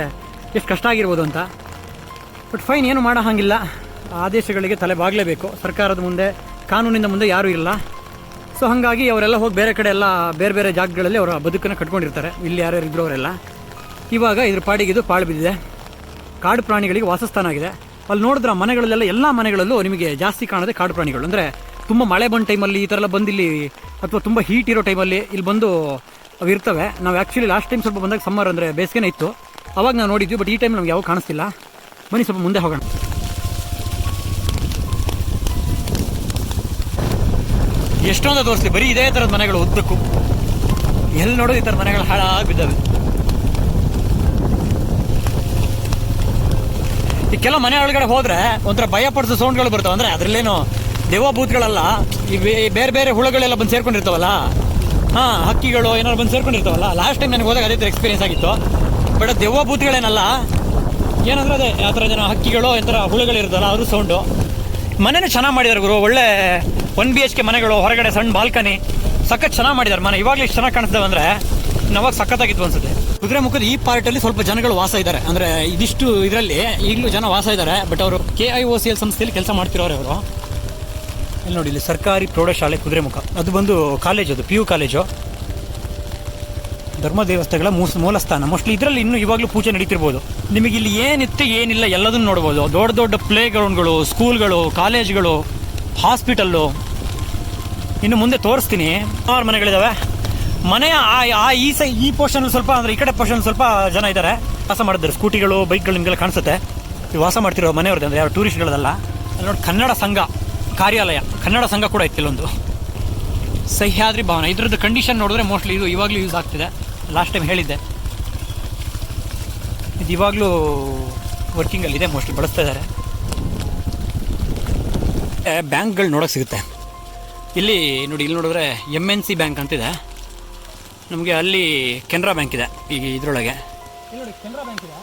ಎಷ್ಟು ಕಷ್ಟ ಆಗಿರ್ಬೋದು ಅಂತ. ಬಟ್ ಫೈನ್ ಏನು ಮಾಡೋ ಹಾಗಿಲ್ಲ. ಆದೇಶಗಳಿಗೆ ತಲೆ ಬಾಗಲೇಬೇಕು. ಸರ್ಕಾರದ ಮುಂದೆ ಕಾನೂನಿನ ಮುಂದೆ ಯಾರೂ ಇಲ್ಲ. ಸೊ ಹಾಗಾಗಿ ಅವರೆಲ್ಲ ಹೋಗಿ ಬೇರೆ ಕಡೆ ಎಲ್ಲ ಬೇರೆ ಬೇರೆ ಜಾಗಗಳಲ್ಲಿ ಅವರ ಬದುಕನ್ನು ಕಟ್ಕೊಂಡಿರ್ತಾರೆ. ಇಲ್ಲಿ ಯಾರ್ಯಾರು ಇದ್ರು ಅವರೆಲ್ಲ. ಇವಾಗ ಇದ್ರ ಪಾಡಿಗೆ ಇದು ಪಾಳು ಬಿದ್ದಿದೆ. ಕಾಡು ಪ್ರಾಣಿಗಳಿಗೆ ವಾಸಸ್ಥಾನ ಆಗಿದೆ. ಅಲ್ಲಿ ನೋಡಿದ್ರೆ ಮನೆಗಳಲ್ಲೆಲ್ಲ ಎಲ್ಲ ಮನೆಗಳಲ್ಲೂ ನಿಮಗೆ ಜಾಸ್ತಿ ಕಾಣೋದೆ ಕಾಡು ಪ್ರಾಣಿಗಳು. ಅಂದರೆ ತುಂಬ ಮಳೆ ಬಂದ ಟೈಮಲ್ಲಿ ಈ ಥರ ಎಲ್ಲ ಬಂದು ಇಲ್ಲಿ ಅಥವಾ ತುಂಬ ಹೀಟ್ ಇರೋ ಟೈಮಲ್ಲಿ ಇಲ್ಲಿ ಬಂದು ಅವು ಇರ್ತವೆ. ನಾವು ಆ್ಯಕ್ಚುಲಿ ಲಾಸ್ಟ್ ಟೈಮ್ ಸ್ವಲ್ಪ ಬಂದಾಗ ಸಮ್ಮರ್ ಅಂದರೆ ಬೇಸಿಗೆನೇ ಇತ್ತು. ಅವಾಗ ನಾವು ನೋಡಿದ್ವಿ ಬಟ್ ಈ ಟೈಮ್ ನಮ್ಗೆ ಯಾವ ಕಾಣಿಸ್ತಿಲ್ಲ. ಬನ್ನಿ ಸ್ವಲ್ಪ ಮುಂದೆ ಹೋಗೋಣ. ಎಷ್ಟೊಂದು ತೋರಿಸ್ಲಿ ಬರೀ ಇದೇ ಥರದ ಮನೆಗಳು ಉದ್ದಕ್ಕೂ. ಎಲ್ಲಿ ನೋಡೋದು ಈ ಥರ ಮನೆಗಳು ಹಾಳಾಗಿ ಬಿದ್ದಾವೆ. ಈ ಕೆಲವು ಮನೆ ಒಳಗಡೆ ಹೋದ್ರೆ ಒಂಥರ ಭಯ ಪಡಿಸೋ ಸೌಂಡ್ಗಳು ಬರ್ತಾವೆ. ಅಂದರೆ ಅದ್ರಲ್ಲೇನು ದೇವ ಬೂತ್ಗಳಲ್ಲ ಈ ಬೇರೆ ಬೇರೆ ಹುಳುಗಳೆಲ್ಲ ಬಂದು ಸೇರ್ಕೊಂಡಿರ್ತಾವಲ್ಲ? ಹಾ, ಹಕ್ಕಿಗಳು ಏನಾದ್ರು ಬಂದು ಸೇರ್ಕೊಂಡಿರ್ತಾವಲ್ಲ? ಲಾಸ್ಟ್ ಟೈಮ್ ನನಗೆ ಹೋದಾಗ ಅದೇ ಥರ ಎಕ್ಸ್ಪೀರಿಯನ್ಸ್ ಆಗಿತ್ತು. ಬಟ್ ಬೂತ್ಗಳೇನಲ್ಲ ಏನಂದ್ರೆ ಅದೇ, ಆ ಥರ ಜನ ಹಕ್ಕಿಗಳು, ಈ ಥರ ಹುಳುಗಳಿರ್ತಲ್ಲ ಅವರು ಸೌಂಡು ಮನೆನೂ ಚೆನ್ನಾಗಿ ಮಾಡಿದ್ದಾರೆ ಗುರು. ಒಳ್ಳೆ ಒನ್ ಬಿ ಎಚ್ ಕೆ ಮನೆಗಳು ಹೊರಗಡೆ ಸಣ್ಣ ಬಾಲ್ಕನಿ. ಸಖತ್ ಚೆನ್ನಾಗಿ ಮಾಡಿದ್ದಾರೆ ಮನೆ. ಇವಾಗಲೂ ಇಷ್ಟು ಚೆನ್ನಾಗಿ ಕಾಣಿಸ್ತದೆ ಅಂದರೆ ನಾವಾಗ ಸಖತ್ತಾಗಿತ್ತು ಅನ್ಸುತ್ತೆ. ಕುದುರೆ ಮುಖದ ಈ ಪಾರ್ಟಲ್ಲಿ ಸ್ವಲ್ಪ ಜನಗಳು ವಾಸ ಇದ್ದಾರೆ. ಅಂದರೆ ಇದಿಷ್ಟು ಇದರಲ್ಲಿ ಈಗಲೂ ಜನ ವಾಸ ಇದ್ದಾರೆ. ಬಟ್ ಅವರು K I O C L ಸಂಸ್ಥೆಯಲ್ಲಿ ಕೆಲಸ ಮಾಡ್ತಿರೋರು ಅವರು. ಇಲ್ಲಿ ನೋಡಿ ಇಲ್ಲಿ ಸರ್ಕಾರಿ ಪ್ರೌಢಶಾಲೆ ಕುದುರೆಮುಖ ಅದು ಬಂದು ಕಾಲೇಜ್ ಅದು ಪಿ ಯು ಕಾಲೇಜು ಧರ್ಮ ದೇವಸ್ಥಾನಗಳ ಮೂಲ ಮೂಲಸ್ಥಾನ. ಮೋಸ್ಟ್ಲಿ ಇದರಲ್ಲಿ ಇನ್ನೂ ಇವಾಗಲೂ ಪೂಜೆ ನಡೀತಿರ್ಬೋದು. ನಿಮಗೆ ಇಲ್ಲಿ ಏನಿತ್ತು ಏನಿಲ್ಲ ಎಲ್ಲದನ್ನು ನೋಡ್ಬೋದು. ದೊಡ್ಡ ದೊಡ್ಡ ಪ್ಲೇ ಗ್ರೌಂಡ್ಗಳು ಸ್ಕೂಲ್ಗಳು, ಕಾಲೇಜ್ಗಳು, ಹಾಸ್ಪಿಟಲ್ಲು. ಇನ್ನು ಮುಂದೆ ತೋರಿಸ್ತೀನಿ. ಆರು ಮನೆಗಳಿದ್ದಾವೆ ಮನೆಯ ಆ ಈ ಸೈ, ಈ ಪೋರ್ಷನ್ ಸ್ವಲ್ಪ ಅಂದರೆ ಈ ಕಡೆ ಪೋರ್ಷನ್ ಸ್ವಲ್ಪ ಜನ ಇದ್ದಾರೆ ವಾಸ ಮಾಡಿದ್ದಾರೆ ಸ್ಕೂಟಿಗಳು, ಬೈಕ್ಗಳು ನಿಮಗೆಲ್ಲ ಕಾಣಿಸುತ್ತೆ. ಇವು ವಾಸ ಮಾಡ್ತಿರೋ ಮನೆಯವ್ರದ್ದು ಅಂದರೆ ಯಾವ ಟೂರಿಸ್ಟ್ಗಳದಲ್ಲ. ಅಲ್ಲಿ ನೋಡಿ ಕನ್ನಡ ಸಂಘ, ಕಾರ್ಯಾಲಯ. ಕನ್ನಡ ಸಂಘ ಕೂಡ ಇತ್ತು ಇಲ್ಲೊಂದು. ಸಹ್ಯಾದ್ರಿ ಭವನ. ಇದ್ರದ್ದು ಕಂಡೀಷನ್ ನೋಡಿದ್ರೆ ಮೋಸ್ಟ್ಲಿ ಇದು ಇವಾಗಲೂ ಯೂಸ್ ಆಗ್ತಿದೆ. ಲಾಸ್ಟ್ ಟೈಮ್ ಹೇಳಿದ್ದೆ. ಇದು ಇವಾಗಲೂ ವರ್ಕಿಂಗಲ್ಲಿ ಇದೆ ಮೋಸ್ಟ್ಲಿ ಬಳಸ್ತಾ ಇದ್ದಾರೆ. ಬ್ಯಾಂಕ್ಗಳು ನೋಡೋಕೆ ಸಿಗುತ್ತೆ. ಇಲ್ಲಿ ನೋಡಿ ಇಲ್ಲಿ ನೋಡಿದ್ರೆ ಎಂ ಎನ್ ಸಿ ಬ್ಯಾಂಕ್ ಅಂತಿದೆ. ನಮಗೆ ಅಲ್ಲಿ ಕೆನರಾ ಬ್ಯಾಂಕ್ ಇದೆ ಈಗ ಇದರೊಳಗೆ. ನೋಡಿ ಕೆನರಾ ಬ್ಯಾಂಕ್ ಇದೆ.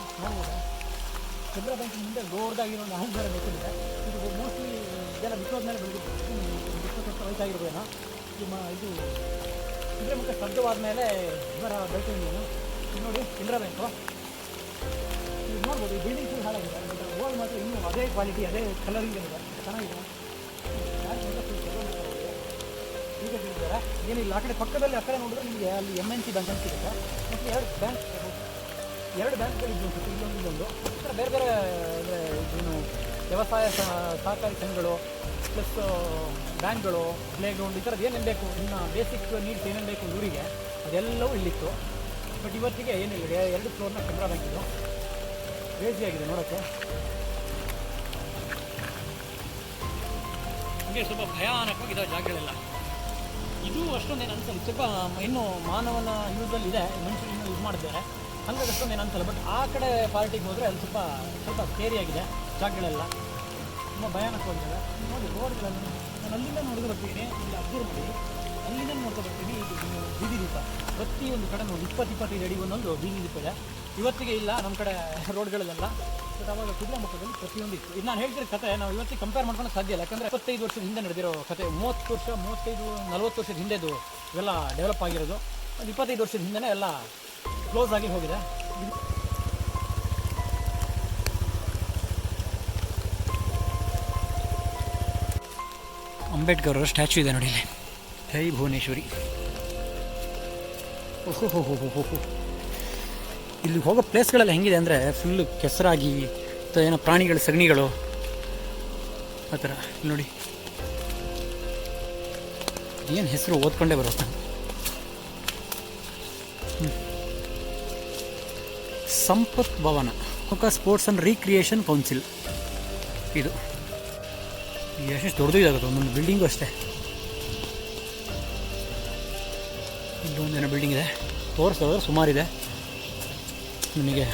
ಕೆನರಾ ಬ್ಯಾಂಕ್ ಮುಂದೆ ದೊಡ್ಡದಾಗಿರೋ ಹೌಸ್ ಬೇರೆ ಬೇಕಿದೆ ಇದು ಮೋಸ್ಟ್ಲಿ ಇದೆಲ್ಲ ಬಿಟ್ಟೋದ ಮೇಲೆ ಬೆಳೆದಿತ್ತು ಇಪ್ಪತ್ತು ವರ್ಷ ವಯಸ್ಸಾಗಿರ್ಬೋದೇನೋ ಇದು ಇದ್ರೆ ಮುಖ ಶಬ್ದವಾದ ಮೇಲೆ ಇವರ ಬೆಳ್ಕೊಂಡಿದ್ದೇನು ಇದು ನೋಡಿ ಕೆನರಾ ಬ್ಯಾಂಕು ಇದು ನೋಡ್ಬೋದು, ಈ ಬಿಲ್ಡಿಂಗ್ ಫುಲ್ ಹಾಳಾಗಿದೆ. ಮಾತ್ರ ಇನ್ನೂ ಅದೇ ಕ್ವಾಲಿಟಿ ಅದೇ ಕಲರಿಂಗ್ ಇದೆ. ಚೆನ್ನಾಗಿದೆ. ಈಗ ತಿಳಿದಾರೆ ಏನಿಲ್ಲ, ಆ ಕಡೆ ಪಕ್ಕದಲ್ಲಿ, ಆ ಕಡೆ ನೋಡಿದ್ರೆ ನಿಮಗೆ ಅಲ್ಲಿ ಎಂ ಎನ್ ಸಿ ಬ್ಯಾಂಕ್ ಅಂತ ಸಿಗುತ್ತೆ. ಮತ್ತು ಎರಡು ಬ್ಯಾಂಕ್ ಎರಡು ಬ್ಯಾಂಕ್ಗಳು ಇದ್ದು. ಅನ್ಸುತ್ತೆ ಇಲ್ಲೊಂದು ಇಲ್ಲೊಂದು ಬೇರೆ ಬೇರೆ, ಅಂದರೆ, ಏನು ವ್ಯವಸಾಯ ಸಹ- ಸಹಕಾರಿ ಸಂಘಗಳು ಪ್ಲಸ್ ಬ್ಯಾಂಕ್ಗಳು ಪ್ಲೇ ಗ್ರೌಂಡ್ ಈ ಥರದ್ದು ಏನೇನು ಬೇಕು, ಇನ್ನು ಬೇಸಿಕ್ ನೀಡ್ಸ್ ಏನೇನು ಬೇಕು ಊರಿಗೆ, ಅದೆಲ್ಲವೂ ಇಲ್ಲಿತ್ತು. ಬಟ್ ಇವತ್ತಿಗೆ ಏನಿಲ್ಲ ಎರಡು ಫ್ಲೋರ್ನ ಕೆನರಾ ಬ್ಯಾಂಕಿದ್ದು ಬೇಜಿ ಆಗಿದೆ ನೋಡೋಕ್ಕೆ. ನಮಗೆ ಸ್ವಲ್ಪ ಭಯಾನಕವಾಗಿದ್ದಾವೆ ಜಾಗಗಳೆಲ್ಲ. ಇದು ಅಷ್ಟೊಂದೇನು ಅನ್ಸಲ್ಲ. ಸ್ವಲ್ಪ, ಇನ್ನೂ ಮಾನವನ ಯೂಸಲ್ಲಿ ಇದೆ ಮನುಷ್ಯರು ಇನ್ನೂ ಯೂಸ್ ಮಾಡಿದ್ದಾರೆ. ಹಂಗಾಗಿ ಏನು ಅನ್ಸಲ್ಲ. ಬಟ್ ಆ ಕಡೆ ಪಾರ್ಟಿಗೆ ಹೋದರೆ ಅಲ್ಲಿ ಸ್ವಲ್ಪ ಸ್ವಲ್ಪ ಸ್ಕೇರಿಯಾಗಿದೆ ಜಾಗಗಳೆಲ್ಲ ತುಂಬ ಭಯಾನಕವಾಗಿದೆ ನೋಡಿ, ರೋಡ್ಗಳನ್ನು ನಾನು ಅಲ್ಲಿಂದ ನೋಡಿದ್ರೆ ಬರ್ತೀನಿ, ಇಲ್ಲಿ ಅಬ್ಸರ್ವ್ ಅಲ್ಲಿಂದ ನೋಡ್ತಾ ಬರ್ತೀನಿ, ಇದು ಬೀದಿ ದೀಪ. ಪ್ರತಿಯೊಂದು ಕಡೆ ನೋಡಿ ಇಪ್ಪತ್ತು ಇಪ್ಪತ್ತೈದು ಅಡಿ ಒಂದೊಂದು ಬೀದಿ ದೀಪ ಇದೆ. ಇವತ್ತಿಗೆ ಇಲ್ಲ ನಮ್ಮ ಕಡೆ ರೋಡ್ಗಳಲ್ಲೆಲ್ಲ. ಬಟ್ ಅವಾಗ ಕುದುರೆ ಮುಖದಲ್ಲಿ ಪ್ರತಿಯೊಂದು ಇತ್ತು. ಇದು ನಾನು ಹೇಳ್ತಿರೋ ಕತೆ, ನಾವು ಇವತ್ತಿಗೆ ಕಂಪೇರ್ ಮಾಡ್ಕೊಂಡು ಸಾಧ್ಯ ಇಲ್ಲ. ಯಾಕಂದರೆ ಇಪ್ಪತ್ತೈದು ವರ್ಷದ ಹಿಂದೆ ನಡೆದಿರೋ ಕತೆ, ಮೂವತ್ತು ವರ್ಷ, ಮೂವತ್ತೈದು, ನಲ್ವತ್ತು ವರ್ಷದ ಹಿಂದೆದು ಇವೆಲ್ಲ ಡೆವಲಪ್ ಆಗಿರೋದು. ಒಂದು ಇಪ್ಪತ್ತೈದು ವರ್ಷದ ಹಿಂದೆನೇ ಎಲ್ಲ ಕ್ಲೋಸ್ ಆಗಿ ಹೋಗಿದೆ. ಅಂಬೇಡ್ಕರ್ ಅವರ ಸ್ಟ್ಯಾಚು ಇದೆ ನೋಡಿ ಇಲ್ಲಿ. ಜೈ ಭುವನೇಶ್ವರಿ. ಓಹೋ ಹೋ ಹೋ ಹೋ ಇಲ್ಲಿ ಹೋಗೋ ಪ್ಲೇಸ್ಗಳೆಲ್ಲ ಹೆಂಗಿದೆ ಅಂದರೆ ಫುಲ್ಲು ಕೆಸರಾಗಿ ಅಥವಾ ಏನೋ ಪ್ರಾಣಿಗಳು, ಸಗಣಿಗಳು. ಆ ಥರ. ನೋಡಿ. ಏನು ಹೆಸರು ಓದ್ಕೊಂಡೇ ಬರುತ್ತೆ. ಸಂಪತ್ ಭವನ ಕೊಕ್ಕ ಸ್ಪೋರ್ಟ್ಸ್ ಆ್ಯಂಡ್ ರೀಕ್ರಿಯೇಷನ್ ಕೌನ್ಸಿಲ್. ಇದು. ಎಷ್ಟೆಷ್ಟು ದೊಡ್ಡದು ಇದಾಗುತ್ತೆ ಒಂದೊಂದು ಬಿಲ್ಡಿಂಗು ಅಷ್ಟೇ. ಇಲ್ಲೊಂದೇನೋ ಬಿಲ್ಡಿಂಗ್ ಇದೆ. ತೋರಿಸೋದ್ರೆ ಸುಮಾರಿದೆ. ನನಗೆ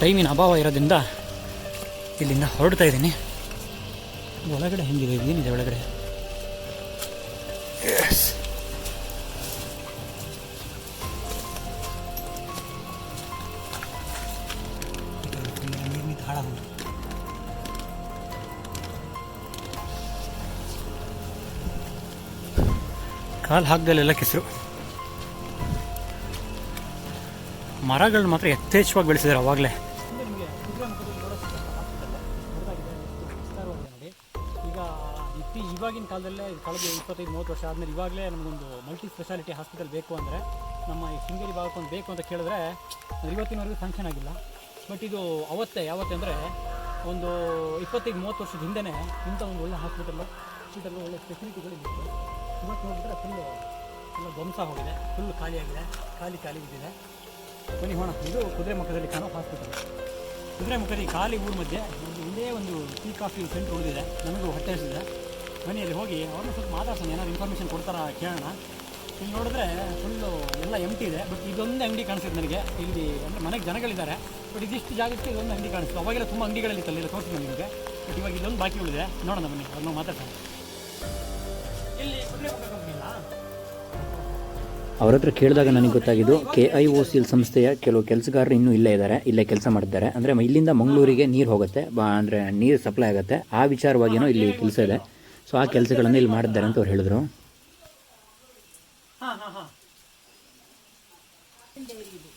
ಟೈಮಿನ ಅಭಾವ ಇರೋದ್ರಿಂದ ಇಲ್ಲಿಂದ ಹೊರಡ್ತಾ ಇದ್ದೀನಿ. ಒಳಗಡೆ ಹೆಂಗಿದೆ, ಏನಿದೆ ಒಳಗಡೆ. ನೀರು ಕಾಲು ಹಾಕ್ದಲ್ಲೆಲ್ಲ ಕೆಸರು. ಮರಗಳನ್ನ ಮಾತ್ರ ಯಥೇಚ್ಛವಾಗಿ ಬೆಳೆಸಿದ್ದಾರೆ ಅವಾಗಲೇ. ಈಗ ಇತ್ತಿ ಇವಾಗಿನ ಕಾಲದಲ್ಲೇ, ಕಳೆದ ಇಪ್ಪತ್ತೈದು, ಮೂವತ್ತು ವರ್ಷ ಆದಮೇಲೆ ಇವಾಗಲೇ ನಮಗೊಂದು ಮಲ್ಟಿ ಸ್ಪೆಷಾಲಿಟಿ ಹಾಸ್ಪಿಟಲ್ ಬೇಕು ಅಂದರೆ ನಮ್ಮ ಈ ಶೃಂಗೇರಿ ಭಾಗಕ್ಕೆ ಒಂದು ಬೇಕು ಅಂತ ಕೇಳಿದ್ರೆ ಇವತ್ತಿನವರೆಗೂ ಸ್ಯಾಂಕ್ಷನ್ ಆಗಿಲ್ಲ. ಬಟ್ ಇದು ಅವತ್ತೇ, ಯಾವತ್ತೇ ಅಂದರೆ ಒಂದು ಇಪ್ಪತ್ತೈದು, ಮೂವತ್ತು ವರ್ಷದ ಹಿಂದೆನೇ ಇಂಥ ಒಂದು ಒಳ್ಳೆ ಹಾಸ್ಪಿಟಲ್ಲು ಹಾಸ್ಪಿಟಲ್ಲು ಒಳ್ಳೆ ಫೆಸಿಲಿಟಿಗಳಿತ್ತು ಇವತ್ತು ನೋಡಿದ್ರೆ ಫುಲ್ಲು ಎಲ್ಲ ಧ್ವಂಸ ಹೋಗಿದೆ. ಫುಲ್ ಖಾಲಿಯಾಗಿದೆ ಖಾಲಿ ಖಾಲಿ ಬಿದ್ದಿದೆ. ಬನ್ನಿ ಹೋಣ ಇದು ಕುದುರೆ ಮುಖದಲ್ಲಿ ಕಾಣೋ ಹಾಸ್ಪಿಟಲ್ ಕುದುರೆ ಮುಖದಲ್ಲಿ ಖಾಲಿ ಊರ ಮಧ್ಯೆ ಒಂದು ಒಂದೇ ಒಂದು ಟೀ ಕಾಫಿ ಸೆಂಟ್ರ್ ಉಳಿದಿದೆ. ನನಗೂ ಹೊಟ್ಟೆ ಹಸಿದೆ ಬನ್ನಿ ಅಲ್ಲಿ ಹೋಗಿ ಅವ್ರನ್ನ ಸ್ವಲ್ಪ ಮಾತಾಡ್ಸೋಣ. ಏನಾದ್ರು ಇನ್ಫಾರ್ಮೇಷನ್ ಕೊಡ್ತಾರ ಕೇಳೋಣ. ಇಲ್ಲಿ ನೋಡಿದ್ರೆ ಫುಲ್ಲು ಎಲ್ಲ ಎಂಟಿ ಇದೆ. ಬಟ್ ಇದೊಂದು ಅಂಗಡಿ ಕಾಣಿಸುತ್ತೆ ನನಗೆ. ಇಲ್ಲಿ ಅಂದರೆ ಮನೆಗೆ ಜನಗಳಿದ್ದಾರೆ. ಬಟ್ ಇದಿಷ್ಟು ಜಾಗಕ್ಕೆ ಇದೊಂದು ಅಂಗಡಿ ಕಾಣಿಸ್ತು ಅವಾಗೆಲ್ಲ ತುಂಬ ಅಂಗಡಿಗಳಲ್ಲಿ ತಲೆ ತೋರಿಸಿದೆ ನಿಮಗೆ. ಬಟ್ ಇವಾಗ ಇದೊಂದು ಬಾಕಿ ಉಳಿದೆ ನೋಡೋಣ ಬನ್ನಿ. ಅವ್ರನ್ನ ಮಾತಾಡ್ಸೋಣ. ಅವ್ರ ಹತ್ರ ಕೇಳಿದಾಗ ನನಗೆ ಗೊತ್ತಾಗಿದ್ದು ಕೆ ಐ ಒ ಸಿಲ್ ಸಂಸ್ಥೆಯ ಕೆಲವು ಕೆಲಸಗಾರರು ಇನ್ನೂ ಇಲ್ಲೇ ಇದ್ದಾರೆ ಇಲ್ಲೇ ಕೆಲಸ ಮಾಡಿದ್ದಾರೆ ಅಂದರೆ ಇಲ್ಲಿಂದ ಮಂಗಳೂರಿಗೆ ನೀರು ಹೋಗುತ್ತೆ ಬಾ ಅಂದರೆ ನೀರು ಸಪ್ಲೈ ಆಗುತ್ತೆ. ಆ ವಿಚಾರವಾಗಿಯೂ ಇಲ್ಲಿ ಕೆಲಸ ಇದೆ. ಸೊ ಆ ಕೆಲಸಗಳನ್ನು ಇಲ್ಲಿ ಮಾಡಿದ್ದಾರೆ ಅಂತ ಅವ್ರು ಹೇಳಿದ್ರು. ಅಂದ್ರೆ ಹಾಂ ಹಾಂ.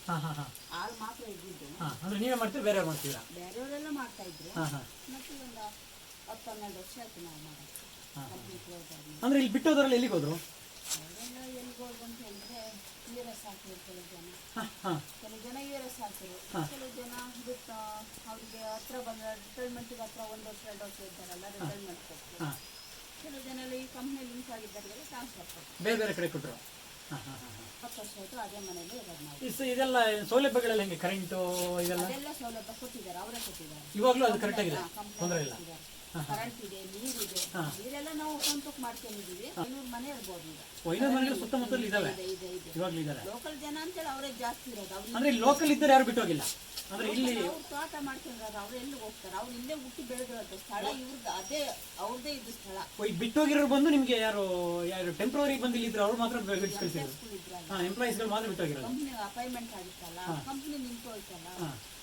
ಹಾಂ ಹಾಂ ಹಾಂ. ಆಳು ಮಾತ್ರ ಇದ್ದಿದ್ದು ಹಾಂ ಅಂದರೆ ನೀವೇ ಮಾಡ್ತೀರಿ ಬೇರೆಯವ್ರು ಮಾಡ್ತೀರಾ? ಬೇರೆಯವರೆಲ್ಲ ಮಾಡ್ತಾ ಇದ್ರು. ಹಾಂ ಹಾಂ. ಮತ್ತೆ ಒಂದು ಹತ್ತು ಹನ್ನೆರಡು ವರ್ಷ ಆಯ್ತು ನಾವು ಮಾಡೋದು ಕಂಪ್ನಿ ಕ್ಲೋಸ್ ಆದ್ಮೇಲೆ ಅಂದರೆ ಇಲ್ಲಿ ಬಿಟ್ಟೋದ್ರಲ್ಲಿ ಎಲ್ಲಿಗೆ ಹೋದ್ರು? ಅವರೆಲ್ಲ ಎಲ್ಲಿಗೆ ಅಂತ ಹೇಳಿದ್ರೆ ವೀರ ಸಾಕಿರು ಕೆಲವು ಜನ ಕೆಲವು ಜನ ಸಾಕಿರು ಕೆಲವು ಜನ ಬಿಟ್ಟು ಅವರಿಗೆ ಹತ್ರ ಬಂದ ರಿಟೈರ್ಮೆಂಟಿಗೆ ಹತ್ರ ಒಂದು ವರ್ಷ ಎರಡು ವರ್ಷ ಇದ್ದಾರಲ್ಲ ರಿಟೈರ್ಮೆಂಟ್ ಕೊಡ್ತಾರೆ ಕೆಲವು ಜನ ಈ ಕಂಪ್ನಿ ಲಿಂಕ್ ಆಗಿದ್ದಾರೆ ಟ್ರಾನ್ಸ್ಫರ್ ಬೇರೆ ಬೇರೆ ಕಡೆ ಕೊಟ್ಟರು ಹತ್ತು ವರ್ಷ ಆಯಿತು ಅದೇ ಇರೋದು ನಾವು ಇಸ್ ಇದೆಲ್ಲ ಸೌಲಭ್ಯಗಳೆಲ್ಲ ಹೆಂಗೆ? ಕರೆಂಟು ಇದೆಲ್ಲ? ಅದೆಲ್ಲ ಸೌಲಭ್ಯ ಕೊಟ್ಟಿದ್ದಾರೆ ಅವರೇ ಕೊಟ್ಟಿದ್ದಾರೆ. ಇವಾಗಲೂ ಅದು ಕರೆಕ್ಟಾಗಿದೆ ತೊಂದರೆ ಇಲ್ಲ. ಕರೆಂಟ್ ಇದೆ ನೀರಿದೆ. ನೀರೆಲ್ಲ ನಾವು ಸ್ವಂತಕ್ಕೆ ಮಾಡ್ಕೊಂಡಿದೀವಿ ಐನೂರು ಮನೆ ಇರ್ಬೋದು ಈಗ. ಐನೂರು ಮನೆಗಳು ಸುತ್ತಮುತ್ತಲು ಇದ್ದಾವೆ. ಇದೆ ಇದೆ ಇದೆ. ಇವಾಗಲೂ ಇದ್ದಾರೆ. ಲೋಕಲ್ ಜನ ಅಂತೇಳಿ ಅವರೇ ಜಾಸ್ತಿ ಇರೋದು. ಅವ್ರು ಅಂದರೆ ಇಲ್ಲಿ ಲೋಕಲ್ ಇದ್ದರೆ ಯಾರು ಬಿಟ್ಟು ಹೋಗಿಲ್ಲ. ಅಂದ್ರೆ ಇಲ್ಲಿ ಅವ್ರು ತೋಟ ಮಾಡ್ಕೊಂಡಿರೋದು ಅವ್ರು ಎಲ್ಲಿ ಹೋಗ್ತಾರೆ? ಅವ್ರು ಇಲ್ಲೇ ಹುಟ್ಟಿ ಬೆಳೆದಿರೋದು ಸ್ಥಳ ಇವ್ರದ್ದು ಅದೇ ಅವ್ರದೇ ಇದು ಸ್ಥಳ. ಈ ಬಿಟ್ಟು ಹೋಗಿರೋರು ಬಂದು ನಿಮ್ಗೆ ಯಾರು ಯಾರು ಟೆಂಪ್ರವರಿ ಬಂದು ಇಲ್ಲಿದ್ರು ಅವ್ರು ಮಾತ್ರ ಇದ್ರಲ್ಲ. ಹಾಂ ಎಂಪ್ಲಾಯೀಸ್ಗಳು ಮಾತ್ರ ಬಿಟ್ಟು ಹೋಗಿರೋ ಕಂಪ್ನಿ ಅಪಾಯಿಂಟ್ಮೆಂಟ್ ಆಗಿತ್ತಲ್ಲ ಕಂಪ್ನಿ ನಿಂತು ಹೋಯ್ತಲ್ಲ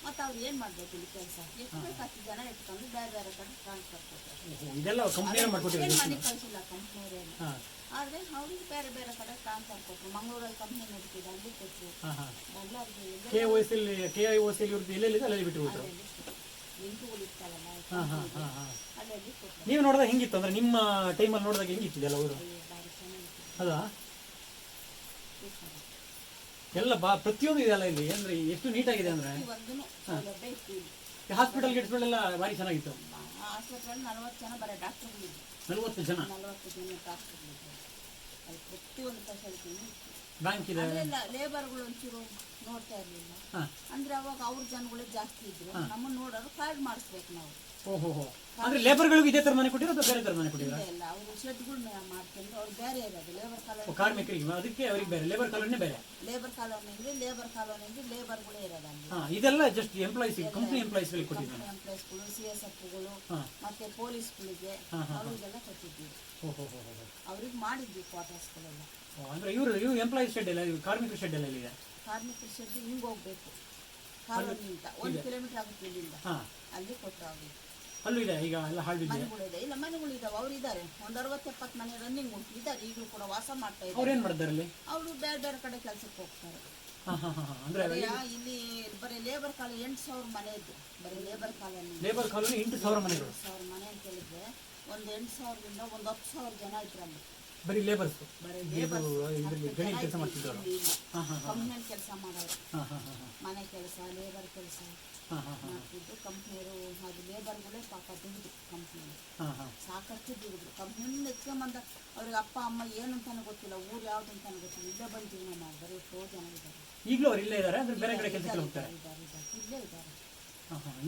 ಮತ್ತೆ ಅವ್ರು ಏನ್ ಮಾಡ್ಬೇಕು ಇಲ್ಲಿ ಕೆಲಸ? ಎಷ್ಟು ಬೇಕು ಜನ ಇಟ್ಕೊಂಡು ಬೇರೆ ಬೇರೆ ಕಡೆ ಟ್ರಾನ್ಸ್ಫರ್ ಕೊಡ್ತಾರೆ. ಇದೆಲ್ಲ ಕಂಪ್ನಿಯೇ ಮಾಡ್ಕೊಟ್ಟಿರೋದು ಕಳಿಸಿಲ್ಲ ಕಂಪ್ನಿಯವರೇನು ಹಾಂ. ಆದ್ರೆ ಅವ್ರಿಗೆ ಬೇರೆ ಬೇರೆ ಕಡೆ ಟ್ರಾನ್ಸ್ಫರ್ ಕೊಟ್ಟರು ಮಂಗಳೂರಲ್ಲಿ ಕಂಪ್ನಿ ನಡೀತಿದೆ ಅಲ್ಲಿ ಕೊಟ್ಟರು ಬಳ್ಳಾರಿಗೆ K S L K I O C L ಇವ್ರದ್ದು ಎಲ್ಲೆಲ್ಲಿದೆ ಅಲ್ಲಿ ಬಿಟ್ಟು ಬಿಟ್ರು ಲಿಂಕುಗಳು ಇತ್ತಲ್ಲ ಹಾಂ ಹಾಂ ಹಾಂ ಹಾಂ. ಅಲ್ಲಲ್ಲಿ ಕೊಟ್ಟರು ನೀವು ನೋಡಿದಾಗ ಹೆಂಗಿತ್ತು? ಅಂದ್ರೆ ನಿಮ್ಮ ಟೈಮಲ್ಲಿ ನೋಡಿದಾಗ ಹೆಂಗಿತ್ತು ಇದೆಲ್ಲ ಊರು ಅಲ್ಲ ಅದಾ ಎಲ್ಲ ಬಾ ಪ್ರತಿಯೊಂದು ಇದೆಲ್ಲ ಇಲ್ಲಿ? ಅಂದ್ರೆ ಎಷ್ಟು ನೀಟಾಗಿದೆ ಅಂದ್ರೆ? ಹಾಸ್ಪಿಟಲ್ ಗಿಟ್ಸ್ಗಳೆಲ್ಲ ಭಾರಿ ಚೆನ್ನಾಗಿತ್ತು. ಆಸ್ಪತ್ರೆಯಲ್ಲಿ ನಲವತ್ತು ಜನ ಬರೋ ಡಾಕ್ಟರ್ಗಳಿದ್ರು ನಲವತ್ತು ಜನ? ನಲವತ್ತು ಜನ ಡಾಕ್ಟರ್ಗಳಿದ್ರು ಅಲ್ಲಿ ಪ್ರತಿಯೊಂದು ಫೆಸಿಲಿಟಿ ಬ್ಯಾಂಕ್ ಇದೆ? ಲೇಬರ್ಗಳು ಒಂಚೂರು ನೋಡ್ತಾ ಇರಲಿಲ್ಲ. ಅಂದ್ರೆ ಅವಾಗ ಅವ್ರ ಜನಗಳೇ ಜಾಸ್ತಿ ಇದ್ರು. ನಮ್ಮನ್ನ ನೋಡೋರು ಕಾರ್ಡ್ ಮಾಡಿಸ್ಬೇಕು ನಾವು. ಓಹೋ ಅಂದ್ರೆ ಲೇಬರ್ಗಳಿಗೂ ಇದೇ ತರ ಮನೆ ಕೊಟ್ಟಿರೋ ಅಥವಾ ಬೇರೆ ತರ ಮನೆ ಕೊಟ್ಟಿರೋ? ಇಲ್ಲ ಅವರು ಶೆಡ್ಗಳು ಮಾಡ್ಕೊಂಡು ಅವ್ರು ಬೇರೆ ಇರೋದು. ಲೇಬರ್ ಕಾಲೋನಿ ಕಾರ್ಮಿಕರಿಗೆ ಅದಕ್ಕೆ ಅವ್ರಿಗೆ ಬೇರೆ ಲೇಬರ್ ಕಾಲೋನಿ ಬೇರೆ. ಲೇಬರ್ ಕಾಲೋನಿ ಅಂದ್ರೆ ಲೇಬರ್ ಕಾಲೋನಿ ಅಂದ್ರೆ ಲೇಬರ್ಗಳೇ ಇರೋದು ಅಲ್ಲಿ. ಹಾ ಇದೆಲ್ಲ ಜಸ್ಟ್ ಎಂಪ್ಲಾಯ್ಸ್ ಕಂಪ್ನಿ ಎಂಪ್ಲಾಯೀಸ್ಗಳಿಗೆ ಕೊಟ್ಟಿದ್ದಾನೆ ಎಂಪ್ಲಾಯ್ಸ್ಗಳು ಸಿ ಎಸ್ ಎಫ್ಗಳು ಗಳು ಮತ್ತೆ ಪೊಲೀಸ್ಗಳಿಗೆ ಅವರಿಗೆಲ್ಲ ಕೊಟ್ಟಿದ್ವಿ ಓಹೋ ಹೋ ಹೋ ಅವ್ರಿಗೆ ಮಾಡಿದ್ವಿ ಕ್ವಾರ್ಟರ್ಸ್ಗಳೆಲ್ಲ ಅಂದ್ರೆ ಇವರು ಇವು ಎಂಪ್ಲಾಯೀಸ್ ಶೆಡ್ ಎಲ್ಲ ಇವು ಕಾರ್ಮಿಕರ ಶೆಡ್ ಎಲ್ಲ ಇದೆ ಕಾರ್ಮಿಕರ ಶೆಡ್ ಹಿಂಗೆ ಹೋಗ್ಬೇಕು. ಕಾಲೋನಿಯಿಂದ ಒಂದು ಕಿಲೋಮೀಟರ್ ಆಗುತ್ತೆ ಇಲ್ಲಿಂದ. ಅಲ್ಲಿ ಕೊಟ್ಟು ಅಲ್ಲೂ ಇದೆ ಈಗ ಎಲ್ಲ ಹಾಳು ಇದೆ. ಇಲ್ಲ ಮನೆಗಳಿದಾವೆ ಅವ್ರು ಇದ್ದಾರೆ. ಒಂದು ಅರವತ್ತು ಎಪ್ಪತ್ತು ಮನೆ ರನ್ನಿಂಗ್ ಉಂಟು. ಇದ್ದಾರೆ. ಈಗಲೂ ಕೂಡ ವಾಸ ಮಾಡ್ತಾ ಇದ್ದಾರೆ. ಅವ್ರೇನ್ ಮಾಡ್ತಾರೆ ಅಲ್ಲಿ? ಅವರು ಬೇರೆ ಬೇರೆ ಕಡೆ ಕೆಲಸಕ್ಕೆ ಹೋಗ್ತಾರೆ. ಹಾ ಹಾ ಹಾ ಹಾ. ಅಂದ್ರೆ ಬರೀ ಆ ಇಲ್ಲಿ ಬರೀ ಲೇಬರ್ ಕಾಲ ಎಂಟು ಸಾವಿರ ಮನೆ ಇದ್ದು. ಬರೀ ಲೇಬರ್ ಕಾಲೋನಿ. ಲೇಬರ್ ಕಾಲೋನಿ ಎಂಟು ಸಾವಿರ ಮನೆಗಳು ಸಾವಿರ ಮನೆ ಅಂತ ಹೇಳಿದ್ರೆ ಒಂದು ಎಂಟು ಸಾವಿರದಿಂದ ಒಂದು ಹತ್ತು ಸಾವಿರ ಜನ ಇದ್ರು ಅಲ್ಲಿ. ಬರೀ ಲೇಬರ್ಸ್ ಬರೀ ಇದರಲ್ಲಿ ಗಣಿ ಕೆಲಸ ಮಾಡ್ತಿದ್ದವರು. ಕಂಪ್ನಿಯಲ್ಲಿ ಕೆಲಸ ಮಾಡೋರು. ಹಾಂ ಹಾಂ ಹಾಂ ಮನೆ ಕೆಲಸ ಲೇಬರ್ ಕೆಲಸ. ಹಾಂ ಹಾಂ ಹಾಂ ಮಾಡ್ತಿದ್ದು ಕಂಪ್ನಿಯವರು ಅದು ಲೇಬರ್ಗಳೇ ಪಾಪ ದುಡಿದ್ರು ಕಂಪ್ನಿಯಲ್ಲಿ ಸಾಕಷ್ಟು ದುಡಿದ್ರು. ಕಂಪ್ನಿಯಿಂದ ಎತ್ಕೊಂಬಂದ ಅವ್ರಿಗೆ ಅಪ್ಪ ಅಮ್ಮ ಏನು ಅಂತಾನೆ ಗೊತ್ತಿಲ್ಲ ಊರು ಯಾವ್ದು ಅಂತ ಗೊತ್ತಿಲ್ಲ. ಇಲ್ಲೇ ಬಂದು ಜೀವನ ಮಾಡಿದ್ದಾರೆ ಎಷ್ಟೋ ಜನ ಇದ್ದಾರೆ. ಈಗಲೂ ಅವ್ರು ಇಲ್ಲೇ ಇದ್ದಾರೆ ಅಂದ್ರೆ ಬೇರೆ ಕಡೆ ಕೆಲಸಕ್ಕೆ ಹೋಗ್ತಾರೆ? ಇಲ್ಲೇ ಇದ್ದಾರೆ.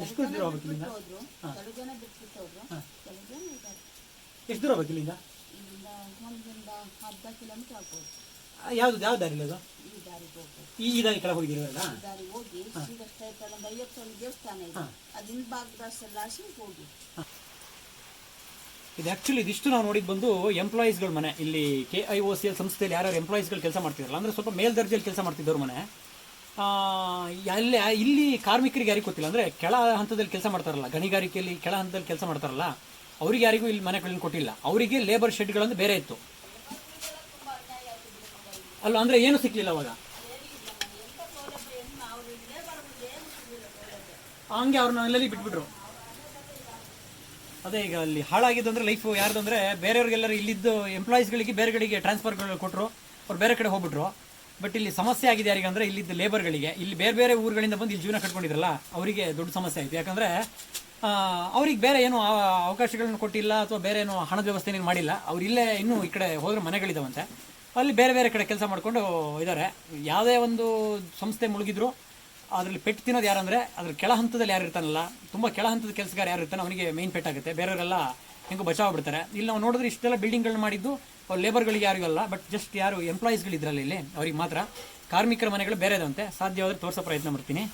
ಎಷ್ಟು ದೂರ ಹೋಗ್ಬೇಕು ಇಲ್ಲಿಂದ ಹೋದ್ರು. ಕೆಲವು ಜನ ಬಿಟ್ಬಿಟ್ಟು ಹೋದ್ರು. ಕೆಲವು ಜನ ಇದ್ದಾರೆ. ಎಷ್ಟು ದೂರ ಹೋಗ್ಬೇಕು ಇಲ್ಲಿಂದ ಇಲ್ಲಿಂದ ಅರ್ಧ ಕಿಲೋಮೀಟರ್ ಆಗ್ಬೋದು. ಯಾವ್ದು ಯಾವ ದಾರಿ ಅದು? ಈ ದಾರಿಗೆ ಹೋಗ್ಬೋದು ಈ ಈ ದಾರಿ ಕೆಳಗೆ ಹೋಗಿದ್ದೀರಲ್ಲ ಈ ದಾರಿ ಹೋಗಿ ಒಂದು ದೇವಸ್ಥಾನ ಇದೆ. ಹೋಗಿ. ಆ್ಯಕ್ಚುಲಿ ಇದಿಷ್ಟು ನಾವು ನೋಡಿದ್ದು ಬಂದು ಎಂಪ್ಲಾಯೀಸ್ಗಳ ಮನೆ. ಇಲ್ಲಿ K I O C L ಸಂಸ್ಥೆಯಲ್ಲಿ ಯಾರ್ಯಾರು ಎಂಪ್ಲಾಯೀಸ್ಗಳು ಕೆಲಸ ಮಾಡ್ತಿದ್ರಲ್ಲ ಅಂದರೆ ಸ್ವಲ್ಪ ಮೇಲ್ದರ್ಜೆಯಲ್ಲಿ ಕೆಲಸ ಮಾಡ್ತಿದ್ದವ್ರ ಮನೆ. ಆ, ಅಲ್ಲಿ ಇಲ್ಲಿ ಕಾರ್ಮಿಕರಿಗೆ ಯಾರಿಗೂ ಗೊತ್ತಿಲ್ಲ ಅಂದರೆ ಕೆಳ ಹಂತದಲ್ಲಿ ಕೆಲಸ ಮಾಡ್ತಾರಲ್ಲ ಗಣಿಗಾರಿಕೆಯಲ್ಲಿ ಕೆಳ ಹಂತದಲ್ಲಿ ಕೆಲಸ ಮಾಡ್ತಾರಲ್ಲ ಅವರಿಗೆ ಯಾರಿಗೂ ಇಲ್ಲಿ ಮನೆಗಳನ್ನ ಕೊಟ್ಟಿಲ್ಲ. ಅವರಿಗೆ ಲೇಬರ್ ಶೆಡ್ಗಳಂದು ಬೇರೆ ಇತ್ತು. ಅಲ್ಲ, ಅಂದ್ರೆ ಏನು ಸಿಕ್ಲಿಲ್ಲ ಅವಾಗ? ಹಂಗೆ ಅವ್ರನ್ನ ಅಲ್ಲಲ್ಲಿ ಬಿಟ್ಬಿಟ್ರು? ಅದೇ ಈಗ ಅಲ್ಲಿ ಹಾಳಾಗಿದ್ದು ಅಂದ್ರೆ ಲೈಫ್ ಯಾರ್ದು ಅಂದ್ರೆ ಬೇರೆಯವ್ರಿಗೆಲ್ಲರೂ ಇಲ್ಲಿದ್ದು ಬೇರೆ ಕಡೆಗೆ ಟ್ರಾನ್ಸ್ಫರ್ಗಳು ಕೊಟ್ಟರು ಅವ್ರು ಬೇರೆ ಕಡೆ ಹೋಗ್ಬಿಟ್ರು. ಬಟ್ ಇಲ್ಲಿ ಸಮಸ್ಯೆ ಆಗಿದೆ ಯಾರಿಗೆ ಅಂದರೆ ಇಲ್ಲಿದ್ದ ಲೇಬರ್ಗಳಿಗೆ ಇಲ್ಲಿ ಬೇರೆ ಬೇರೆ ಊರುಗಳಿಂದ ಬಂದು ಇಲ್ಲಿ ಜೀವನ ಕಟ್ಕೊಂಡಿದ್ರಲ್ಲ, ಅವರಿಗೆ ದೊಡ್ಡ ಸಮಸ್ಯೆ ಆಯ್ತು. ಯಾಕಂದ್ರೆ ಅವ್ರಿಗೆ ಬೇರೆ ಏನು ಅವಕಾಶಗಳನ್ನು ಅವಕಾಶಗಳನ್ನ ಕೊಟ್ಟಿಲ್ಲ ಅಥವಾ ಬೇರೆ ಏನು ಹಣದ ವ್ಯವಸ್ಥೆ ಏನು ಮಾಡಿಲ್ಲ. ಅವ್ರು ಇಲ್ಲೇ ಇನ್ನೂ ಈ ಕಡೆ ಹೋದ್ರೆ ಮನೆಗಳಿದಾವಂತೆ. ಅಲ್ಲಿ ಬೇರೆ ಬೇರೆ ಕಡೆ ಕೆಲಸ ಮಾಡಿಕೊಂಡು ಇದ್ದಾರೆ ಯಾವುದೇ ಒಂದು ಸಂಸ್ಥೆ ಮುಳುಗಿದ್ರು, ಅದರಲ್ಲಿ ಪೆಟ್ಟು ತಿನ್ನೋದು ಯಾರಂದರೆ, ಅದ್ರ ಕೆಳ ಹಂತದಲ್ಲಿ ಯಾರು ಇರ್ತಾನಲ್ಲ, ತುಂಬ ಕೆಳ ಹಂತದ ಕೆಲಸಗಾರ ಯಾರು ಇರ್ತಾನೆ ಅವನಿಗೆ ಮೇನ್ ಪೆಟ್ಟಾಗುತ್ತೆ. ಬೇರೆಯವರೆಲ್ಲ ಹೆಂಗೋ ಬಚಾವ್ ಬಿಡ್ತಾರೆ ಇಲ್ಲಿ ನಾವು ನೋಡಿದ್ರೆ ಇಷ್ಟೆಲ್ಲ ಬಿಲ್ಡಿಂಗ್ಗಳನ್ನ ಮಾಡಿದ್ದು, ಅವ್ರು ಲೇಬರ್ಗಳಿಗೆ ಯಾರಿಗಲ್ಲ ಬಟ್ ಜಸ್ಟ್ ಯಾರು ಎಂಪ್ಲಾಯೀಸ್ಗಳು ಇದ್ರಲ್ಲ ಇಲ್ಲಿ, ಅವ್ರಿಗೆ ಮಾತ್ರ. ಕಾರ್ಮಿಕರ ಮನೆಗಳು ಬೇರೆ ಸಾಧ್ಯವಾದರೆ ತೋರಿಸೋ ಪ್ರಯತ್ನ ಮಾಡ್ತೀನಿ.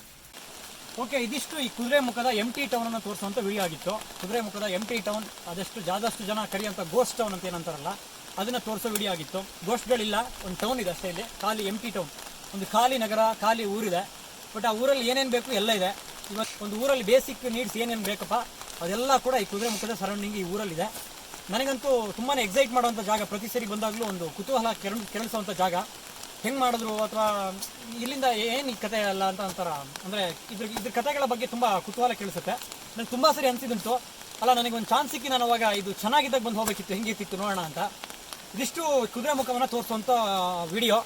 ಓಕೆ, ಇದಿಷ್ಟು ಈ ಕುದುರೆ ಮುಖದ ಎಂ ಟಿ ಟೌನ್ ಅನ್ನು ತೋರಿಸುವಂತ ವಿಡಿಯೋ ಆಗಿತ್ತು. ಕುದುರೆ ಮುಖದ ಎಂ ಟಿ ಟೌನ್ ಅದೆಷ್ಟು ಜಾದಷ್ಟು ಜನ ಕರೆಯುವಂತ ಗೋಸ್ಟ್ ಟೌನ್ ಅಂತ ಏನಂತಾರಲ್ಲ ಅದನ್ನ ತೋರಿಸೋ ವಿಡಿಯೋ ಆಗಿತ್ತು. ಗೋಷ್ಠಿಗಳಿಲ್ಲ ಒಂದು ಟೌನ್ ಇದೆ ಅಷ್ಟೇ ಇಲ್ಲಿ. ಖಾಲಿ ಎಂ ಟಿ ಟೌನ್ ಒಂದು ಖಾಲಿ ನಗರ, ಖಾಲಿ ಊರಿದೆ. ಬಟ್ ಆ ಊರಲ್ಲಿ ಏನೇನು ಬೇಕು ಎಲ್ಲ ಇದೆ. ಇವತ್ತು ಒಂದು ಊರಲ್ಲಿ ಬೇಸಿಕ್ ನೀಡ್ಸ್ ಏನೇನು ಬೇಕಪ್ಪ, ಅದೆಲ್ಲ ಕೂಡ ಈ ಕುದುರೆ ಮುಖದ ಸರೌಂಡಿಂಗ್ ಈ ಊರಲ್ಲಿದೆ. ನನಗಂತೂ ತುಂಬಾ ಎಕ್ಸೈಟ್ ಮಾಡುವಂಥ ಜಾಗ. ಪ್ರತಿ ಸರಿ ಬಂದಾಗಲೂ ಒಂದು ಕುತೂಹಲ ಕೆರಳು ಕೆರಳಿಸುವಂಥ ಜಾಗ. ಹೆಂಗೆ ಮಾಡಿದ್ರು ಅಥವಾ ಇಲ್ಲಿಂದ ಏನು ಈ ಕತೆ ಅಲ್ಲ ಅಂತ ಅಂತಾರ ಅಂದರೆ ಇದ್ರ ಇದ್ರ ಕಥೆಗಳ ಬಗ್ಗೆ ತುಂಬ ಕುತೂಹಲ ಕೇಳಿಸುತ್ತೆ ನನಗೆ ತುಂಬ ಸರಿ ಅನಿಸಿದಂತು ಅಲ್ಲ ನನಗೆ ಒಂದು ಚಾನ್ಸ್ ಸಿಕ್ಕಿ ನಾನು ಅವಾಗ ಇದು ಚೆನ್ನಾಗಿದ್ದಾಗ ಬಂದು ಹೋಗಬೇಕಿತ್ತು ಹೆಂಗಿರ್ತಿತ್ತು ನೋಡೋಣ ಅಂತ. ಇದಿಷ್ಟು ಕುದುರೆ ಮುಖವನ್ನು ತೋರಿಸುವಂಥ ವಿಡಿಯೋ.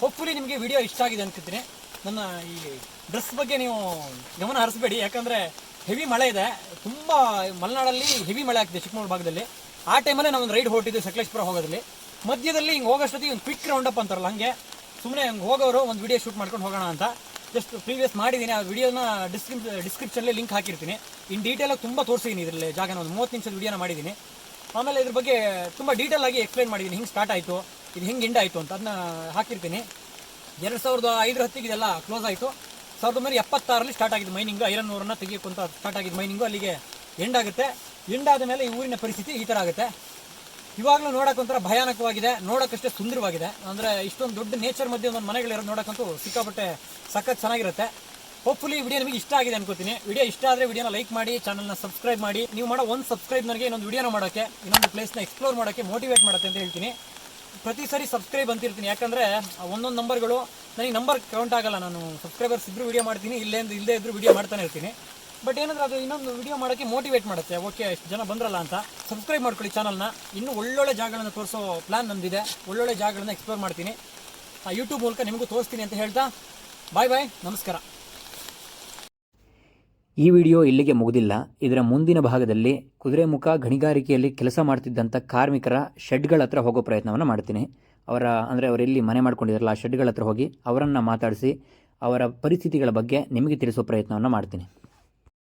ಹೋಪ್ಫುಲಿ ನಿಮಗೆ ವಿಡಿಯೋ ಇಷ್ಟ ಆಗಿದೆ ಅನ್ಕೋತೀನಿ. ನನ್ನ ಈ ಡ್ರೆಸ್ ಬಗ್ಗೆ ನೀವು ಗಮನ ಹರಿಸಬೇಡಿ. ಯಾಕಂದರೆ ಹೆವಿ ಮಳೆ ಇದೆ. ತುಂಬ ಮಲೆನಾಡಲ್ಲಿ ಹೆವಿ ಮಳೆ ಆಗ್ತಿದೆ ಚಿಕ್ಕಮಗಳೂರು ಭಾಗದಲ್ಲಿ. ಆ ಟೈಮಲ್ಲೇ ನಾವೊಂದು ರೈಡ್ ಹೊರಟಿದ್ದೆ ಸಕಲೇಶ್ಪುರ ಹೋಗೋದ್ರಲ್ಲಿ. ಮಧ್ಯದಲ್ಲಿ ಹಿಂಗೆ ಹೋಗೋಷ್ಟೊತ್ತಿಗೆ ಒಂದು ಕ್ವಿಕ್ ರೌಂಡ್ ಅಪ್ ಅಂತಾರಲ್ಲ ಹಂಗೆ. ಸುಮ್ಮನೆ ಹಂಗೆ ಹೋಗೋರು ಒಂದು ವಿಡಿಯೋ ಶೂಟ್ ಮಾಡ್ಕೊಂಡು ಹೋಗೋಣ ಅಂತ. ಜಸ್ಟ್ ಪ್ರೀವಿಯಸ್ ಮಾಡಿದ್ದೀನಿ. ಆ ವಿಡಿಯೋನ ಡಿಸ್ಕ್ರಿಪ್ ಡಿಸ್ಕ್ರಿಪ್ಷನಲ್ಲಿ ಲಿಂಕ್ ಹಾಕಿರ್ತೀನಿ. ಇನ್ ಡೀಟೇಲಾಗಿ ತುಂಬ ತೋರಿಸಿದ್ದೀನಿ ಇದರಲ್ಲಿ ಜಾಗನ. ಒಂದು ಮೂವತ್ತು ನಿಮಿಷದ ವಿಡಿಯೋನ ಮಾಡಿದ್ದೀನಿ. ಆಮೇಲೆ ಇದ್ರ ಬಗ್ಗೆ ತುಂಬ ಡೀಟೇಲ್ ಆಗಿ ಎಕ್ಸ್ಪ್ಲೈನ್ ಮಾಡಿದ್ದೀನಿ ಹಿಂಗೆ ಸ್ಟಾರ್ಟ್ ಆಯಿತು, ಇದು ಹಿಂಗೆ ಎಂಡ್ ಆಯಿತು ಅಂತ ಅದನ್ನ ಹಾಕಿರ್ತೀನಿ. ಎರಡು ಸಾವಿರದ ಐದರ ಹತ್ತಿಗೆ ಇದೆಲ್ಲ ಕ್ಲೋಸ್ ಆಯಿತು. ಸಾವಿರದ ಒಂಬೈನೂರ ಎಪ್ಪತ್ತಾರಲ್ಲಿ ಸ್ಟಾರ್ಟ್ ಆಗಿದ್ದು ಮೈನಿಂಗ್ ಐರನ್ ಊರನ್ನ ತೆಗಿಯೋಕ್ಕಂತ ಸ್ಟಾರ್ಟ್ ಆಗಿದ್ದು ಮೈನಿಂಗು ಅಲ್ಲಿಗೆ ಎಂಡ್ ಆಗುತ್ತೆ. ಎಂಡ್ ಆದ ಮೇಲೆ ಈ ಊರಿನ ಪರಿಸ್ಥಿತಿ ಈ ಥರ ಆಗುತ್ತೆ. ಇವಾಗಲೂ ನೋಡೋಕ್ಕೊಂಥರ ಭಯಾನಕವಾಗಿದೆ. ನೋಡೋಕ್ಕಷ್ಟೇ ಸುಂದರವಾಗಿದೆ. ಅಂದರೆ ಇಷ್ಟೊಂದು ದೊಡ್ಡ ನೇಚರ್ ಮಧ್ಯೆ ಒಂದೊಂದು ಮನೆಗಳಿರೋದು ನೋಡೋಕ್ಕಂತೂ ಸಿಕ್ಕಾಪಟ್ಟೆ ಸಖತ್ ಚೆನ್ನಾಗಿರುತ್ತೆ. ಹೋಪ್ಫುಲಿ ವಿಡಿಯೋ ನಿಮಗೆ ಇಷ್ಟ ಆಗಿದೆ ಅನ್ಕೋತೀನಿ. ವಿಡಿಯೋ ಇಷ್ಟ ಆದರೆ ವಿಡಿಯೋನ ಲೈಕ್ ಮಾಡಿ ಚಾನಲ್ನ ಸಬ್ಸ್ಕ್ರೈಬ್ ಮಾಡಿ. ನೀವು ಮಾಡೋ ಒಂದು ಸಬ್ಸ್ಕ್ರೈಬ್ ನನಗೆ ಇನ್ನೊಂದು ವಿಡಿಯೋನ ಮಾಡೋಕ್ಕೆ, ಇನ್ನೊಂದು ಪ್ಲೇಸ್ನ ಎಕ್ಸ್ಪ್ಲೋರ್ ಮಾಡೋಕ್ಕೆ ಮೋಟಿವೇಟ್ ಮಾಡುತ್ತೆ ಅಂತ ಹೇಳ್ತೀನಿ. ಪ್ರತಿ ಸಾರಿ ಸಬ್ಸ್ಕ್ರೈಬ್ ಅಂತಿರ್ತೀನಿ. ಯಾಕಂದರೆ ಒಂದೊಂದು ನಂಬರ್ಗಳು ನನಗೆ ನಂಬರ್ ಕೌಂಟ್ ಆಗಲ್ಲ. ನಾನು ಸಬ್ಸ್ಕ್ರೈಬರ್ಸ್ ಇದ್ರೂ ವಿಡಿಯೋ ಮಾಡ್ತೀನಿ. ಇಲ್ಲೇ ಇಲ್ಲದೇ ಇದ್ರು ವಿಡಿಯೋ ಮಾಡ್ತಾನೆ ಇರ್ತೀನಿ. ಬಟ್ ಏನಂದ್ರೆ ಅದು ಇನ್ನೊಂದು ವಿಡಿಯೋ ಮಾಡೋಕ್ಕೆ ಮೋಟಿವೇಟ್ ಮಾಡುತ್ತೆ. ಓಕೆ ಎಷ್ಟು ಜನ ಬಂದ್ರಲ್ಲ ಅಂತ. ಸಬ್ಸ್ಕ್ರೈಬ್ ಮಾಡ್ಕೊಳ್ಳಿ ಚಾನಲ್ನ ಇನ್ನೂ ಒಳ್ಳೊಳ್ಳೆ ಜಾಗಗಳನ್ನು ತೋರಿಸೋ ಪ್ಲಾನ್ ನಂದಿದೆ. ಒಳ್ಳೊಳ್ಳೆ ಜಾಗಗಳನ್ನ ಎಕ್ಸ್ಪ್ಲೋರ್ ಮಾಡ್ತೀನಿ. ಆ ಯೂಟ್ಯೂಬ್ ಮೂಲಕ ನಿಮಗೂ ತೋರಿಸ್ತೀನಿ ಅಂತ ಹೇಳ್ತಾ ಬಾಯ್ ಬಾಯ್ ನಮಸ್ಕಾರ. ಈ ವಿಡಿಯೋ ಇಲ್ಲಿಗೆ ಮುಗಿದಿಲ್ಲ. ಇದರ ಮುಂದಿನ ಭಾಗದಲ್ಲಿ ಕುದುರೆಮುಖ ಗಣಿಗಾರಿಕೆಯಲ್ಲಿ ಕೆಲಸ ಮಾಡ್ತಿದ್ದಂಥ ಕಾರ್ಮಿಕರ ಶೆಡ್ಗಳ ಹತ್ರ ಹೋಗೋ ಪ್ರಯತ್ನವನ್ನು ಮಾಡ್ತೀನಿ. ಅವರ, ಅಂದರೆ ಅವರೆಲ್ಲಿ ಮನೆ ಮಾಡ್ಕೊಂಡಿದ್ರಲ್ಲ ಆ ಶೆಡ್ಗಳ ಹತ್ರ ಹೋಗಿ ಅವರನ್ನು ಮಾತಾಡಿಸಿ ಅವರ ಪರಿಸ್ಥಿತಿಗಳ ಬಗ್ಗೆ ನಿಮಗೆ ತಿಳಿಸೋ ಪ್ರಯತ್ನವನ್ನು ಮಾಡ್ತೀನಿ.